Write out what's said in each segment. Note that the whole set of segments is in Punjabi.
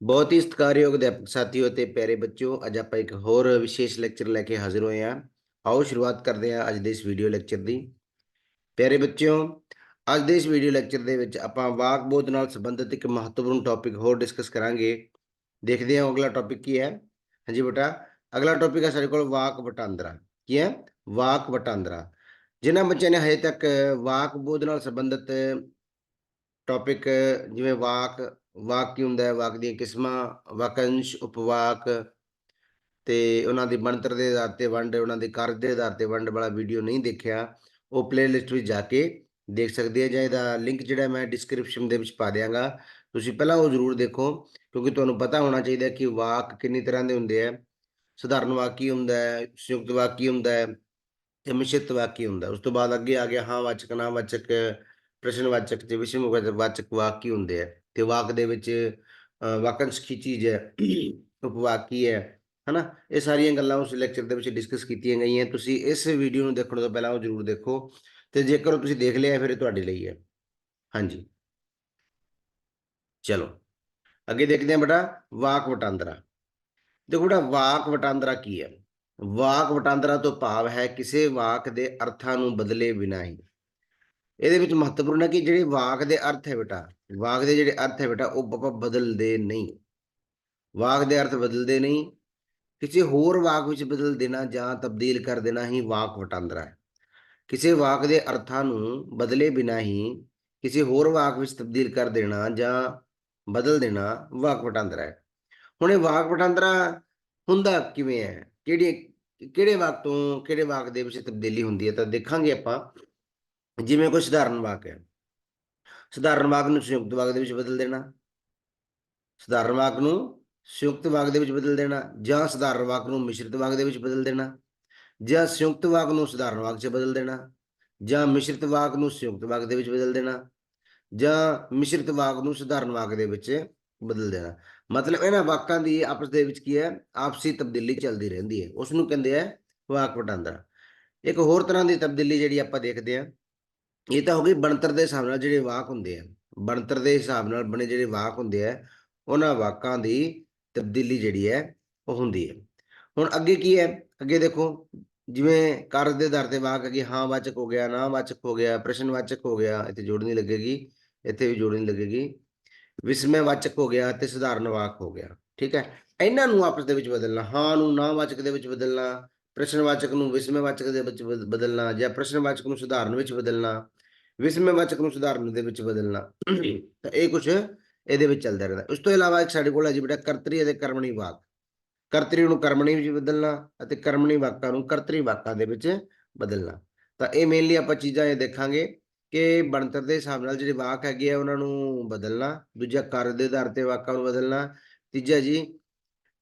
ਬਹੁਤ ਹੀ ਸਤਿਕਾਰਯੋਗ ਅਧਿਆਪਕ ਸਾਥੀਓ ਤੇ ਪਿਆਰੇ ਬੱਚਿਓ, ਅੱਜ ਆਪਾਂ ਇੱਕ ਹੋਰ ਵਿਸ਼ੇਸ਼ ਲੈਕਚਰ ਲੈ ਕੇ ਹਾਜ਼ਰ ਹੋਏ ਹਾਂ। ਆਓ ਸ਼ੁਰੂਆਤ ਕਰਦੇ ਹਾਂ ਅੱਜ ਦੇ ਇਸ ਵੀਡੀਓ ਲੈਕਚਰ ਦੀ। ਪਿਆਰੇ ਬੱਚਿਓ, ਅੱਜ ਦੇ ਇਸ ਵੀਡੀਓ ਲੈਕਚਰ ਦੇ ਵਿੱਚ ਆਪਾਂ ਵਾਕ ਬੋਧ ਨਾਲ ਸੰਬੰਧਿਤ ਇੱਕ ਮਹੱਤਵਪੂਰਨ ਟੌਪਿਕ ਹੋਰ ਡਿਸਕਸ ਕਰਾਂਗੇ। ਦੇਖਦੇ ਹਾਂ ਅਗਲਾ ਟੌਪਿਕ ਕੀ ਹੈ। ਹਾਂਜੀ ਬੇਟਾ, ਅਗਲਾ ਟੌਪਿਕ ਹੈ ਸਾਡੇ ਕੋਲ ਵਾਕ ਵਟਾਂਦਰਾ ਕੀ ਹੈ? ਵਾਕ ਵਟਾਂਦਰਾ ਜਿਨ੍ਹਾਂ ਬੱਚਿਆਂ ਨੇ ਹਜੇ ਤੱਕ ਵਾਕ ਬੋਧ ਨਾਲ ਸੰਬੰਧਿਤ ਟੌਪਿਕ ਜਿਵੇਂ ਵਾਕ ਵਾਕ ਕੀ ਹੁੰਦਾ ਹੈ? ਵਾਕ ਦੀਆਂ ਕਿਸਮਾਂ, ਵਾਕੰਸ਼, ਉਪਵਾਕ ਤੇ ਉਹਨਾਂ ਦੀ ਬਣਤਰ ਦੇ ਆਧਾਰ ਤੇ ਵੰਡ, ਉਹਨਾਂ ਦੇ ਕਾਰਜ ਦੇ ਆਧਾਰ ਤੇ ਵੰਡ ਵਾਲਾ ਵੀਡੀਓ ਨਹੀਂ ਦੇਖਿਆ। ਉਹ ਪਲੇਲਿਸਟ ਵਿੱਚ ਜਾ ਕੇ ਦੇਖ ਸਕਦੇ ਆ ਜਾਂ ਇਹਦਾ ਲਿੰਕ ਜਿਹੜਾ ਮੈਂ ਡਿਸਕ੍ਰਿਪਸ਼ਨ ਦੇ ਵਿੱਚ ਪਾ ਦਿਆਂਗਾ। ਤੁਸੀਂ ਪਹਿਲਾਂ ਉਹ ਜ਼ਰੂਰ ਦੇਖੋ, ਕਿਉਂਕਿ ਤੁਹਾਨੂੰ ਪਤਾ ਹੋਣਾ ਚਾਹੀਦਾ ਕਿ ਵਾਕ ਕਿੰਨੀ ਤਰ੍ਹਾਂ ਦੇ ਹੁੰਦੇ ਆ। ਸਧਾਰਨ ਵਾਕ ਕੀ ਹੁੰਦਾ ਹੈ? ਸੰਯੁਕਤ ਵਾਕ ਕੀ ਹੁੰਦਾ ਹੈ? ਤੇ ਮਿਸ਼ਰਿਤ ਵਾਕ ਕੀ ਹੁੰਦਾ ਉਸ ਤੋਂ ਬਾਅਦ ਅੱਗੇ ਆ ਗਿਆ ਹਾਂ ਵਾਚਕ, ਨਾ ਵਾਚਕ, ਪ੍ਰਸ਼ਨ ਵਾਚਕ ਤੇ ਵਿਸ਼ੇਸ਼ ਵਾਚਕ ਵਾਕ ਕੀ ਹੁੰਦੇ ਆ। ਤੇ ਵਾਕ ਦੇ ਵਿੱਚ ਅਹ, ਵਾਕੰਸ਼ ਕੀ ਚੀਜ਼ ਹੈ ਉਪਵਾਕ ਕੀ ਹੈ ਹਨਾ? ਇਹ ਸਾਰੀਆਂ ਗੱਲਾਂ ਉਸ ਲੈਕਚਰ ਦੇ ਵਿੱਚ ਡਿਸਕਸ ਕੀਤੀਆਂ ਗਈਆਂ। ਤੁਸੀਂ ਇਸ ਵੀਡੀਓ ਨੂੰ ਦੇਖਣ ਤੋਂ ਪਹਿਲਾਂ ਉਹ ਜ਼ਰੂਰ ਦੇਖੋ ਤੇ ਜੇਕਰ ਤੁਸੀਂ ਦੇਖ ਲਿਆ ਫਿਰ ਇਹ ਤੁਹਾਡੇ ਲਈ ਹੈ। ਹਾਂਜੀ। ਚਲੋ। ਅੱਗੇ ਦੇਖਦੇ ਹਾਂ ਬੇਟਾ ਵਾਕ ਵਟਾਂਦਰਾ। ਦੇਖੋ ਬੇਟਾ ਵਾਕ ਵਟਾਂਦਰਾ ਕੀ ਹੈ? ਵਾਕ ਵਟਾਂਦਰਾ ਤੋਂ ਭਾਵ ਹੈ ਕਿਸੇ ਵਾਕ ਦੇ ਅਰਥਾਂ ਨੂੰ ਬਦਲੇ ਬਿਨਾਂ ਹੀ। ਇਹਦੇ ਵਿੱਚ ਮਹੱਤਵਪੂਰਨ ਹੈ ਕਿ ਜਿਹੜੇ ਵਾਕ ਦੇ ਅਰਥ ਹੈ ਬੇਟਾ, ਵਾਕ ਦੇ ਜਿਹੜੇ ਅਰਥ ਹੈ ਬੇਟਾ, ਉਹ ਆਪਾਂ ਬਦਲਦੇ ਨਹੀਂ। ਵਾਕ ਦੇ ਅਰਥ ਬਦਲਦੇ ਨਹੀਂ, ਕਿਸੇ ਹੋਰ ਵਾਕ ਵਿੱਚ ਬਦਲ ਦੇਣਾ ਜਾਂ ਤਬਦੀਲ ਕਰ ਦੇਣਾ ਹੀ ਵਾਕ ਵਟਾਂਦਰਾ ਹੈ। ਕਿਸੇ ਵਾਕ ਦੇ ਅਰਥਾਂ ਨੂੰ ਬਦਲੇ ਬਿਨਾਂ ਹੀ ਕਿਸੇ ਹੋਰ ਵਾਕ ਵਿੱਚ ਤਬਦੀਲ ਕਰ ਦੇਣਾ ਜਾਂ ਬਦਲ ਦੇਣਾ ਵਾਕ ਵਟਾਂਦਰਾ ਹੈ। ਹੁਣ ਇਹ ਵਾਕ ਵਟਾਂਦਰਾ ਹੁੰਦਾ ਕਿਵੇਂ ਹੈ? ਕਿਹੜੀ, ਕਿਹੜੇ ਵਾਕ ਤੋਂ, ਕਿਹੜੇ ਵਾਕ ਦੇ ਵਿੱਚ ਤਬਦੀਲੀ ਹੁੰਦੀ ਹੈ? ਤਾਂ ਦੇਖਾਂਗੇ ਆਪਾਂ ਜਿਵੇਂ ਕੋਈ ਸਧਾਰਨ ਵਾਕ ਹੈ। ਸਧਾਰਨ ਵਾਕ ਨੂੰ ਸੰਯੁਕਤ ਵਾਕ ਦੇ ਵਿੱਚ ਬਦਲ ਦੇਣਾ। ਸਧਾਰਨ ਵਾਕ ਨੂੰ ਸੰਯੁਕਤ ਵਾਕ ਦੇ ਵਿੱਚ ਬਦਲ ਦੇਣਾ ਜਾਂ ਸਧਾਰਨ ਵਾਕ ਨੂੰ ਮਿਸ਼ਰਿਤ ਵਾਕ ਦੇ ਵਿੱਚ ਬਦਲ ਦੇਣਾ ਜਾਂ ਸੰਯੁਕਤ ਵਾਕ ਨੂੰ ਸਧਾਰਨ ਵਾਕ 'ਚ ਬਦਲ ਦੇਣਾ ਜਾਂ ਮਿਸ਼ਰਿਤ ਵਾਕ ਨੂੰ ਸੰਯੁਕਤ ਵਾਕ ਦੇ ਵਿੱਚ ਬਦਲ ਦੇਣਾ ਜਾਂ ਮਿਸ਼ਰਿਤ ਵਾਕ ਨੂੰ ਸਧਾਰਨ ਵਾਕ ਦੇ ਵਿੱਚ ਬਦਲ ਦੇਣਾ। ਮਤਲਬ ਇਹਨਾਂ ਵਾਕਾਂ ਦੀ ਆਪਸ ਦੇ ਵਿੱਚ ਕੀ ਹੈ? ਆਪਸੀ ਤਬਦੀਲੀ ਚੱਲਦੀ ਰਹਿੰਦੀ ਹੈ। ਉਸ ਨੂੰ ਕਹਿੰਦੇ ਆ ਵਾਕ ਵਟਾਂਦਰਾ। ਇੱਕ ਹੋਰ ਤਰ੍ਹਾਂ ਦੀ ਤਬਦੀਲੀ ਜਿਹੜੀ ਆਪਾਂ ਦੇਖਦੇ ਆ ਇਹ ਤਾਂ ਹੋ ਗਈ ਬਣਤਰ ਦੇ ਹਿਸਾਬ ਨਾਲ ਜਿਹੜੇ ਵਾਕ ਹੁੰਦੇ ਆ। ਬਣਤਰ ਦੇ ਹਿਸਾਬ ਨਾਲ ਬਣੇ ਜਿਹੜੇ ਵਾਕ ਹੁੰਦੇ ਆ, ਉਹਨਾਂ ਵਾਕਾਂ ਦੀ ਤਬਦੀਲੀ ਜਿਹੜੀ ਹੈ, ਉਹ ਹੁੰਦੀ ਹੈ। ਹੁਣ ਅੱਗੇ ਕੀ ਹੈ? ਅੱਗੇ ਦੇਖੋ, ਜਿਵੇਂ ਕਾਰਜ ਦੇ ਆਧਾਰ ਤੇ ਵਾਕ ਅੱਗੇ ਹਾਂ ਵਾਚਕ ਹੋ ਗਿਆ, ਨਾ ਵਾਚਕ ਹੋ ਗਿਆ, ਪ੍ਰਸ਼ਨ ਵਾਚਕ ਹੋ ਗਿਆ, ਇੱਥੇ ਜੋੜਨੀ ਲੱਗੇਗੀ, ਇੱਥੇ ਵੀ ਜੋੜਨੀ ਲੱਗੇਗੀ। ਵਿਸਮੈ ਵਾਚਕ ਹੋ ਗਿਆ ਤੇ ਸਧਾਰਨ ਵਾਕ ਹੋ ਗਿਆ, ਠੀਕ ਹੈ? ਇਹਨਾਂ ਨੂੰ ਆਪਸ ਦੇ ਵਿੱਚ ਬਦਲਣਾ, ਹਾਂ ਨੂੰ ਨਾ ਵਾਚਕ ਦੇ ਵਿੱਚ ਬਦਲਣਾ ਪ੍ਰਸ਼ਨਵਾਚਕ ਨੂੰ ਵਿਸਮੈ ਵਾਚਕ ਦੇ ਵਿੱਚ ਬਦ- ਬਦਲਣਾ ਜਾਂ ਪ੍ਰਸ਼ਨਵਾਚਕ ਨੂੰ ਸਧਾਰਨ ਵਿੱਚ ਬਦਲਣਾ ਵਿਸਮੈ ਵਾਚਕ ਨੂੰ ਸਧਾਰਨ ਦੇ ਵਿੱਚ ਬਦਲਣਾ। ਤਾਂ ਇਹ ਕੁਝ ਇਹਦੇ ਵਿੱਚ ਚੱਲਦਾ ਰਹਿੰਦਾ। ਉਸ ਤੋਂ ਇਲਾਵਾ ਇੱਕ ਸਾਡੇ ਕੋਲ ਹੈ ਜੀ ਬੇਟਾ ਕਰਤਰੀ ਅਤੇ ਕਰਮਣੀ ਵਾਕ। ਕਰਤਰੀ ਨੂੰ ਕਰਮਣੀ ਵਿੱਚ ਬਦਲਣਾ ਅਤੇ ਕਰਮਣੀ ਵਾਕਾਂ ਨੂੰ ਕਰਤਰੀ ਵਾਕਾਂ ਦੇ ਵਿੱਚ ਬਦਲਣਾ। ਤਾਂ ਇਹ ਮੇਨਲੀ ਆਪਾਂ ਚੀਜ਼ਾਂ ਇਹ ਦੇਖਾਂਗੇ ਕਿ ਬਣਤਰ ਦੇ ਹਿਸਾਬ ਨਾਲ ਜਿਹੜੇ ਵਾਕ ਹੈਗੇ ਆ ਉਹਨਾਂ ਨੂੰ ਬਦਲਣਾ ਦੂਜਾ ਕਾਰਜ ਦੇ ਆਧਾਰ ਤੇ ਵਾਕਾਂ ਨੂੰ ਬਦਲਣਾ ਤੀਜਾ ਜੀ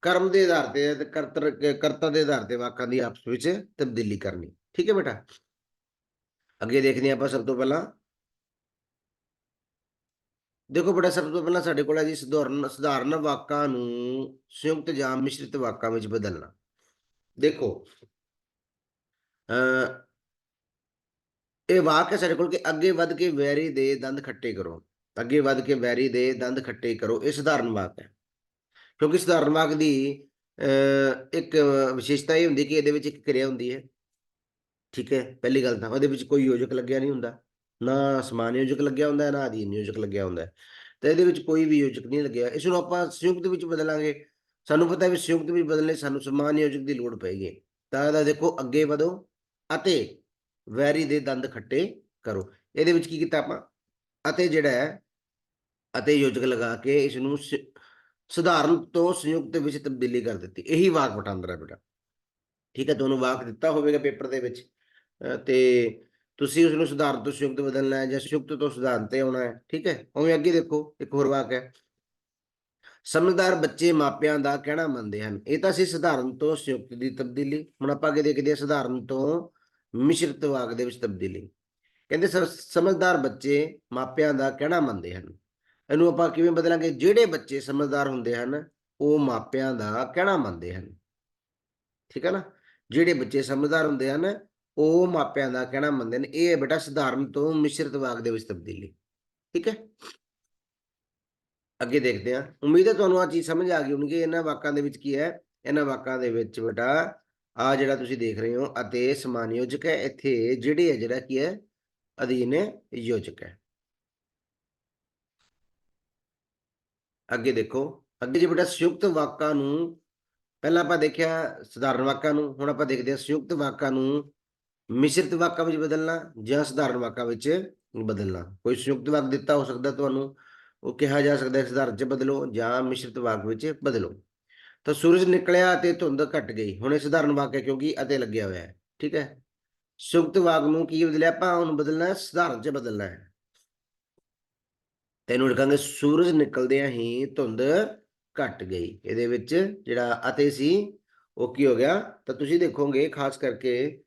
ਕਰਮ ਦੇ ਆਧਾਰ ਤੇ ਕਰਤਰ ਕਰਤਾ ਦੇ ਆਧਾਰ ਤੇ ਵਾਕਾਂ ਦੀ ਆਪਸ ਵਿੱਚ ਤਬਦੀਲੀ ਕਰਨੀ। ਠੀਕ ਹੈ ਬੇਟਾ? ਅੱਗੇ ਦੇਖਦੇ ਹਾਂ ਆਪਾਂ ਸਭ ਤੋਂ ਪਹਿਲਾਂ। ਦੇਖੋ ਬੇਟਾ, ਸਭ ਤੋਂ ਪਹਿਲਾਂ ਸਾਡੇ ਕੋਲ ਹੈ ਜੀ ਸਧਾਰਨ ਸਧਾਰਨ ਵਾਕਾਂ ਨੂੰ ਸੰਯੁਕਤ ਜਾਂ ਮਿਸ਼ਰਿਤ ਵਾਕਾਂ ਵਿੱਚ ਬਦਲਣਾ। ਦੇਖੋ ਅ ਇਹ ਵਾਕ ਹੈ ਸਾਡੇ ਕੋਲ ਕਿ ਅੱਗੇ ਵੱਧ ਕੇ ਵੈਰੀ ਦੇ ਦੰਦ ਖੱਟੇ ਕਰੋ। ਅੱਗੇ ਵੱਧ ਕੇ ਵੈਰੀ ਦੇ ਦੰਦ ਖੱਟੇ ਕਰੋ, ਇਹ ਸਧਾਰਨ ਵਾਕ ਹੈ। ਕਿਉਂਕਿ ਸਧਾਰਨ ਵਾਕ ਦੀ ਅ ਇੱਕ ਵਿਸ਼ੇਸ਼ਤਾ ਇਹ ਹੁੰਦੀ ਕਿ ਇਹਦੇ ਵਿੱਚ ਇੱਕ ਕਿਰਿਆ ਹੁੰਦੀ ਹੈ। ਠੀਕ ਹੈ, ਪਹਿਲੀ ਗੱਲ ਤਾਂ ਉਹਦੇ ਵਿੱਚ ਕੋਈ ਯੋਜਕ ਲੱਗਿਆ ਨਹੀਂ ਹੁੰਦਾ। ਨਾ ਸਮਾਨ ਯੋਜਕ ਲੱਗਿਆ ਹੁੰਦਾ, ਨਾ ਅਧੀਨ ਯੋਜਕ ਲੱਗਿਆ ਹੁੰਦਾ। ਹੈ ਤਾਂ ਇਹਦੇ ਵਿੱਚ ਕੋਈ ਵੀ ਯੋਜਕ ਨਹੀਂ ਲੱਗਿਆ। ਇਸ ਨੂੰ ਆਪਾਂ ਸੰਯੁਕਤ ਵਿੱਚ ਬਦਲਾਂਗੇ। ਸਾਨੂੰ ਪਤਾ ਹੈ ਵੀ ਸੰਯੁਕਤ ਵਿੱਚ ਬਦਲਣੇ ਸਾਨੂੰ ਸਮਾਨ ਯੋਜਕ ਦੀ ਲੋੜ ਪਏਗੀ। ਤਾਂ ਇਹਦਾ ਦੇਖੋ, ਅੱਗੇ ਵਧੋ ਅਤੇ ਵੈਰੀ ਦੇ ਦੰਦ ਖੱਟੇ ਕਰੋ। ਇਹਦੇ ਵਿੱਚ ਕੀ ਕੀਤਾ ਆਪਾਂ? ਅਤੇ ਜਿਹੜਾ ਹੈ, ਅਤੇ ਯੋਜਕ ਲਗਾ ਕੇ ਇਸ ਨੂੰ ਸ- ਸਧਾਰਨ ਤੋਂ ਸੰਯੁਕਤ ਵਿੱਚ ਤਬਦੀਲੀ ਕਰ ਦਿੱਤੀ। ਇਹੀ ਵਾਕ ਵਟਾਂਦਰਾ ਬੇਟਾ। ਠੀਕ ਹੈ, ਤੁਹਾਨੂੰ ਵਾਕ ਦਿੱਤਾ ਹੋਵੇਗਾ ਪੇਪਰ ਦੇ ਵਿੱਚ। ਤੇ ਤੁਸੀਂ ਉਸ ਨੂੰ ਸਧਾਰਨ ਤੋਂ ਸੰਯੁਕਤ ਬਦਲਣਾ ਹੈ ਜਾਂ ਸੰਯੁਕਤ ਤੋਂ ਸਧਾਰਨ ਤੇ ਆਉਣਾ ਹੈ, ਠੀਕ ਹੈ? ਉਵੇਂ ਅੱਗੇ ਦੇਖੋ, ਇੱਕ ਹੋਰ ਵਾਕ ਹੈ। ਸਮਝਦਾਰ ਬੱਚੇ ਮਾਪਿਆਂ ਦਾ ਕਹਿਣਾ ਮੰਨਦੇ ਹਨ। ਇਹ ਤਾਂ ਸੀ ਸਧਾਰਨ ਤੋਂ ਸੰਯੁਕਤ ਦੀ ਤਬਦੀਲੀ। ਹੁਣ ਆਪਾਂ ਅੱਗੇ ਦੇਖਦੇ ਹਾਂ ਸਧਾਰਨ ਤੋਂ ਮਿਸ਼ਰਿਤ ਵਾਕ ਦੇ ਵਿੱਚ ਤਬਦੀਲੀ। ਕਹਿੰਦੇ ਸ- ਸਮਝਦਾਰ ਬੱਚੇ ਮਾਪਿਆਂ ਦਾ ਕਹਿਣਾ ਮੰਨਦੇ ਹਨ। ਇਹਨੂੰ ਆਪਾਂ ਕਿਵੇਂ ਬਦਲਾਂਗੇ? ਜਿਹੜੇ ਬੱਚੇ ਸਮਝਦਾਰ ਹੁੰਦੇ ਹਨ, ਉਹ ਮਾਪਿਆਂ ਦਾ ਕਹਿਣਾ ਮੰਨਦੇ ਹਨ। ਠੀਕ ਹੈ ਨਾ? ਜਿਹੜੇ ਬੱਚੇ ਸਮਝਦਾਰ ਹੁੰਦੇ ਹਨ, ਉਹ ਮਾਪਿਆਂ ਦਾ ਕਹਿਣਾ ਮੰਨਦੇ ਨੇ ਇਹ ਹੈ ਬੇਟਾ ਸਧਾਰਨ ਤੋਂ ਮਿਸ਼ਰਿਤ ਵਾਕ ਦੇ ਵਿੱਚ ਤਬਦੀਲੀ। ਠੀਕ ਹੈ? ਅੱਗੇ ਦੇਖਦੇ ਹਾਂ। ਉਮੀਦ ਹੈ ਤੁਹਾਨੂੰ ਆ ਚੀਜ਼ ਸਮਝ ਆ ਗਈ ਹੋਣੀ ਕਿ ਇਹਨਾਂ ਵਾਕਾਂ ਦੇ ਵਿੱਚ ਕੀ ਹੈ? ਇਹਨਾਂ ਵਾਕਾਂ ਦੇ ਵਿੱਚ ਬੇਟਾ ਆ ਜਿਹੜਾ ਤੁਸੀਂ ਦੇਖ ਰਹੇ ਹੋ ਅਤੇ ਸਮਾਨਯੋਜਕ ਹੈ। ਇੱਥੇ ਜਿਹੜੇ ਹੈ ਜਿਹੜਾ ਕੀ ਹੈ? ਅਧੀਨ ਯੋਜਕ ਹੈ। ਅੱਗੇ ਦੇਖੋ, ਅੱਗੇ ਜੇ ਬੇਟਾ ਸੰਯੁਕਤ ਵਾਕਾਂ ਨੂੰ, ਪਹਿਲਾਂ ਆਪਾਂ ਦੇਖਿਆ ਸਧਾਰਨ ਵਾਕਾਂ ਨੂੰ, ਹੁਣ ਆਪਾਂ ਦੇਖਦੇ ਹਾਂ ਸੰਯੁਕਤ ਵਾਕਾਂ ਨੂੰ ਮਿਸ਼ਰਿਤ ਵਾਕਾਂ ਵਿੱਚ ਬਦਲਣਾ ਜਾਂ ਸਧਾਰਨ ਵਾਕਾਂ ਵਿੱਚ ਬਦਲਣਾ। ਕੋਈ ਸੰਯੁਕਤ ਵਾਕ ਦਿੱਤਾ ਹੋ ਸਕਦਾ ਤੁਹਾਨੂੰ, ਉਹ ਕਿਹਾ ਜਾ ਸਕਦਾ ਸਧਾਰਨ ਚ ਬਦਲੋ ਜਾਂ ਮਿਸ਼ਰਿਤ ਵਾਕ ਵਿੱਚ ਬਦਲੋ। ਤਾਂ ਸੂਰਜ ਨਿਕਲਿਆ ਤੇ ਧੁੰਦ ਘਟ ਗਈ। ਹੁਣ ਇਹ ਸਧਾਰਨ ਵਾਕ ਹੈ ਕਿਉਂਕਿ ਅਤੇ ਲੱਗਿਆ ਹੋਇਆ ਹੈ, ਠੀਕ ਹੈ? ਸੰਯੁਕਤ ਵਾਕ ਨੂੰ ਕੀ ਬਦਲਿਆ? ਆਪਾਂ ਉਹਨੂੰ ਬਦਲਣਾ ਸਧਾਰਨ ਚ ਬਦਲਣਾ ਹੈ। ਤੈਨੂੰ ਲਿਖਾਂਗੇ, ਸੂਰਜ ਨਿਕਲਦਿਆਂ ਹੀ ਧੁੰਦ ਘਟ ਗਈ। ਇਹਦੇ ਵਿੱਚ ਜਿਹੜਾ ਅਤੇ ਸੀ, ਉਹ ਕੀ ਹੋ ਗਿਆ? ਤਾਂ ਤੁਸੀਂ ਦੇਖੋਗੇ, ਖਾਸ ਕਰਕੇ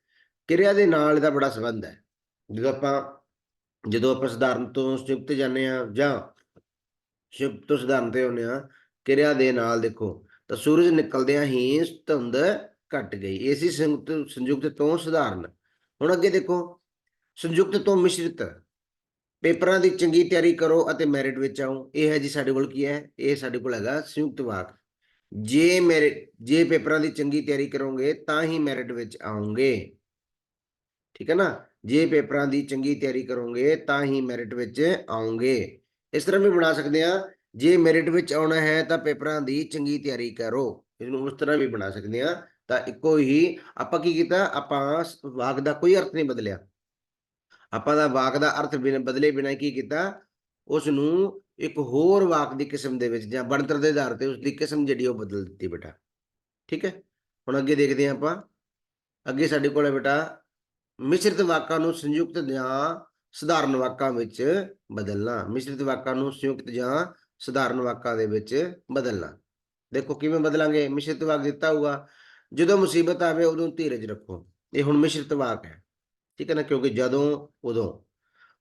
ਕਿਰਿਆ ਦੇ ਨਾਲ ਇਹਦਾ ਬੜਾ ਸੰਬੰਧ ਹੈ। ਜਦੋਂ ਆਪਾਂ ਜਦੋਂ ਆਪਾਂ ਸਧਾਰਨ ਤੋਂ ਸੰਯੁਕਤ ਜਾਂਦੇ ਆ ਜਾਂ ਸੰਯੁਕਤ ਤੋਂ ਸਧਾਰਨ ਤੇ ਹੁੰਦੇ ਆ ਕਿਰਿਆ ਦੇ ਨਾਲ ਦੇਖੋ, ਤਾਂ ਸੂਰਜ ਨਿਕਲਦਿਆਂ ਹੀ ਧੁੰਦ ਘਟ ਗਈ। ਇਹ ਸੀ ਸੰਯੁਕਤ ਸੰਯੁਕਤ ਤੋਂ ਸਧਾਰਨ। ਹੁਣ ਅੱਗੇ ਦੇਖੋ, ਸੰਯੁਕਤ ਤੋਂ ਮਿਸ਼ਰਿਤ ਪੇਪਰਾਂ ਦੀ ਚੰਗੀ ਤਿਆਰੀ ਕਰੋ ਅਤੇ ਮੈਰਿਟ ਵਿੱਚ ਆਓ। ਇਹ ਹੈ ਜੀ ਸਾਡੇ ਕੋਲ ਕੀ ਹੈ? ਇਹ ਸਾਡੇ ਕੋਲ ਹੈਗਾ ਸੰਯੁਕਤ ਵਾਕ। ਜੇ ਮੈਰਿਟ ਜੇ ਪੇਪਰਾਂ ਦੀ ਚੰਗੀ ਤਿਆਰੀ ਕਰੋਗੇ ਤਾਂ ਹੀ ਮੈਰਿਟ ਵਿੱਚ ਆਉਂਗੇ ਠੀਕ ਹੈ ਨਾ? ਜੇ ਪੇਪਰਾਂ ਦੀ ਚੰਗੀ ਤਿਆਰੀ ਕਰੋਗੇ ਤਾਂ ਹੀ ਮੈਰਿਟ ਵਿੱਚ ਆਉਂਗੇ ਇਸ ਤਰ੍ਹਾਂ ਵੀ ਬਣਾ ਸਕਦੇ ਆ ਜੇ ਮੈਰਿਟ ਵਿੱਚ ਆਉਣਾ ਹੈ ਤਾਂ ਪੇਪਰਾਂ ਦੀ ਚੰਗੀ ਤਿਆਰੀ ਕਰੋ। ਇਹਨੂੰ ਉਸ ਤਰ੍ਹਾਂ ਵੀ ਬਣਾ ਸਕਦੇ ਆ ਤਾਂ ਇੱਕੋ ਹੀ ਆਪਾਂ ਕੀ ਕੀਤਾ? ਆਪਾਂ ਵਾਕ ਦਾ ਕੋਈ ਅਰਥ ਨਹੀਂ ਬਦਲਿਆ। ਆਪਾਂ ਦਾ ਵਾਕ ਦਾ ਅਰਥ ਬਿਨ, ਬਦਲੇ ਬਿਨਾਂ ਕੀ ਕੀਤਾ? ਉਸ ਨੂੰ ਇੱਕ ਹੋਰ ਵਾਕ ਦੀ ਕਿਸਮ ਦੇ ਵਿੱਚ ਜਾਂ ਬਣਤਰ ਦੇ ਆਧਾਰ ਤੇ ਉਸ ਦੀ ਕਿਸਮ ਜਿਹੜੀ ਉਹ ਬਦਲ ਦਿੱਤੀ ਬੇਟਾ। ਠੀਕ ਹੈ? ਹੁਣ ਅੱਗੇ ਦੇਖਦੇ ਹਾਂ ਆਪਾਂ। ਅੱਗੇ ਸਾਡੇ ਕੋਲ ਹੈ ਬੇਟਾ, ਮਿਸ਼ਰਿਤ ਵਾਕਾਂ ਨੂੰ ਸੰਯੁਕਤ ਜਾਂ ਸਧਾਰਨ ਵਾਕਾਂ ਵਿੱਚ ਬਦਲਣਾ। ਮਿਸ਼ਰਿਤ ਵਾਕਾਂ ਨੂੰ ਸੰਯੁਕਤ ਜਾਂ ਸਧਾਰਨ ਵਾਕਾਂ ਦੇ ਵਿੱਚ ਬਦਲਣਾ। ਦੇਖੋ ਕਿਵੇਂ ਬਦਲਾਂਗੇ? ਮਿਸ਼ਰਿਤ ਵਾਕ ਦਿੱਤਾ ਹੋਊਗਾ। ਜਦੋਂ ਮੁਸੀਬਤ ਆਵੇ ਉਦੋਂ ਧੀਰਜ ਰੱਖੋ। ਇਹ ਹੁਣ ਮਿਸ਼ਰਿਤ ਵਾਕ ਹੈ। ਠੀਕ ਹੈ ਨਾ, ਕਿਉਂਕਿ ਜਦੋਂ, ਉਦੋਂ।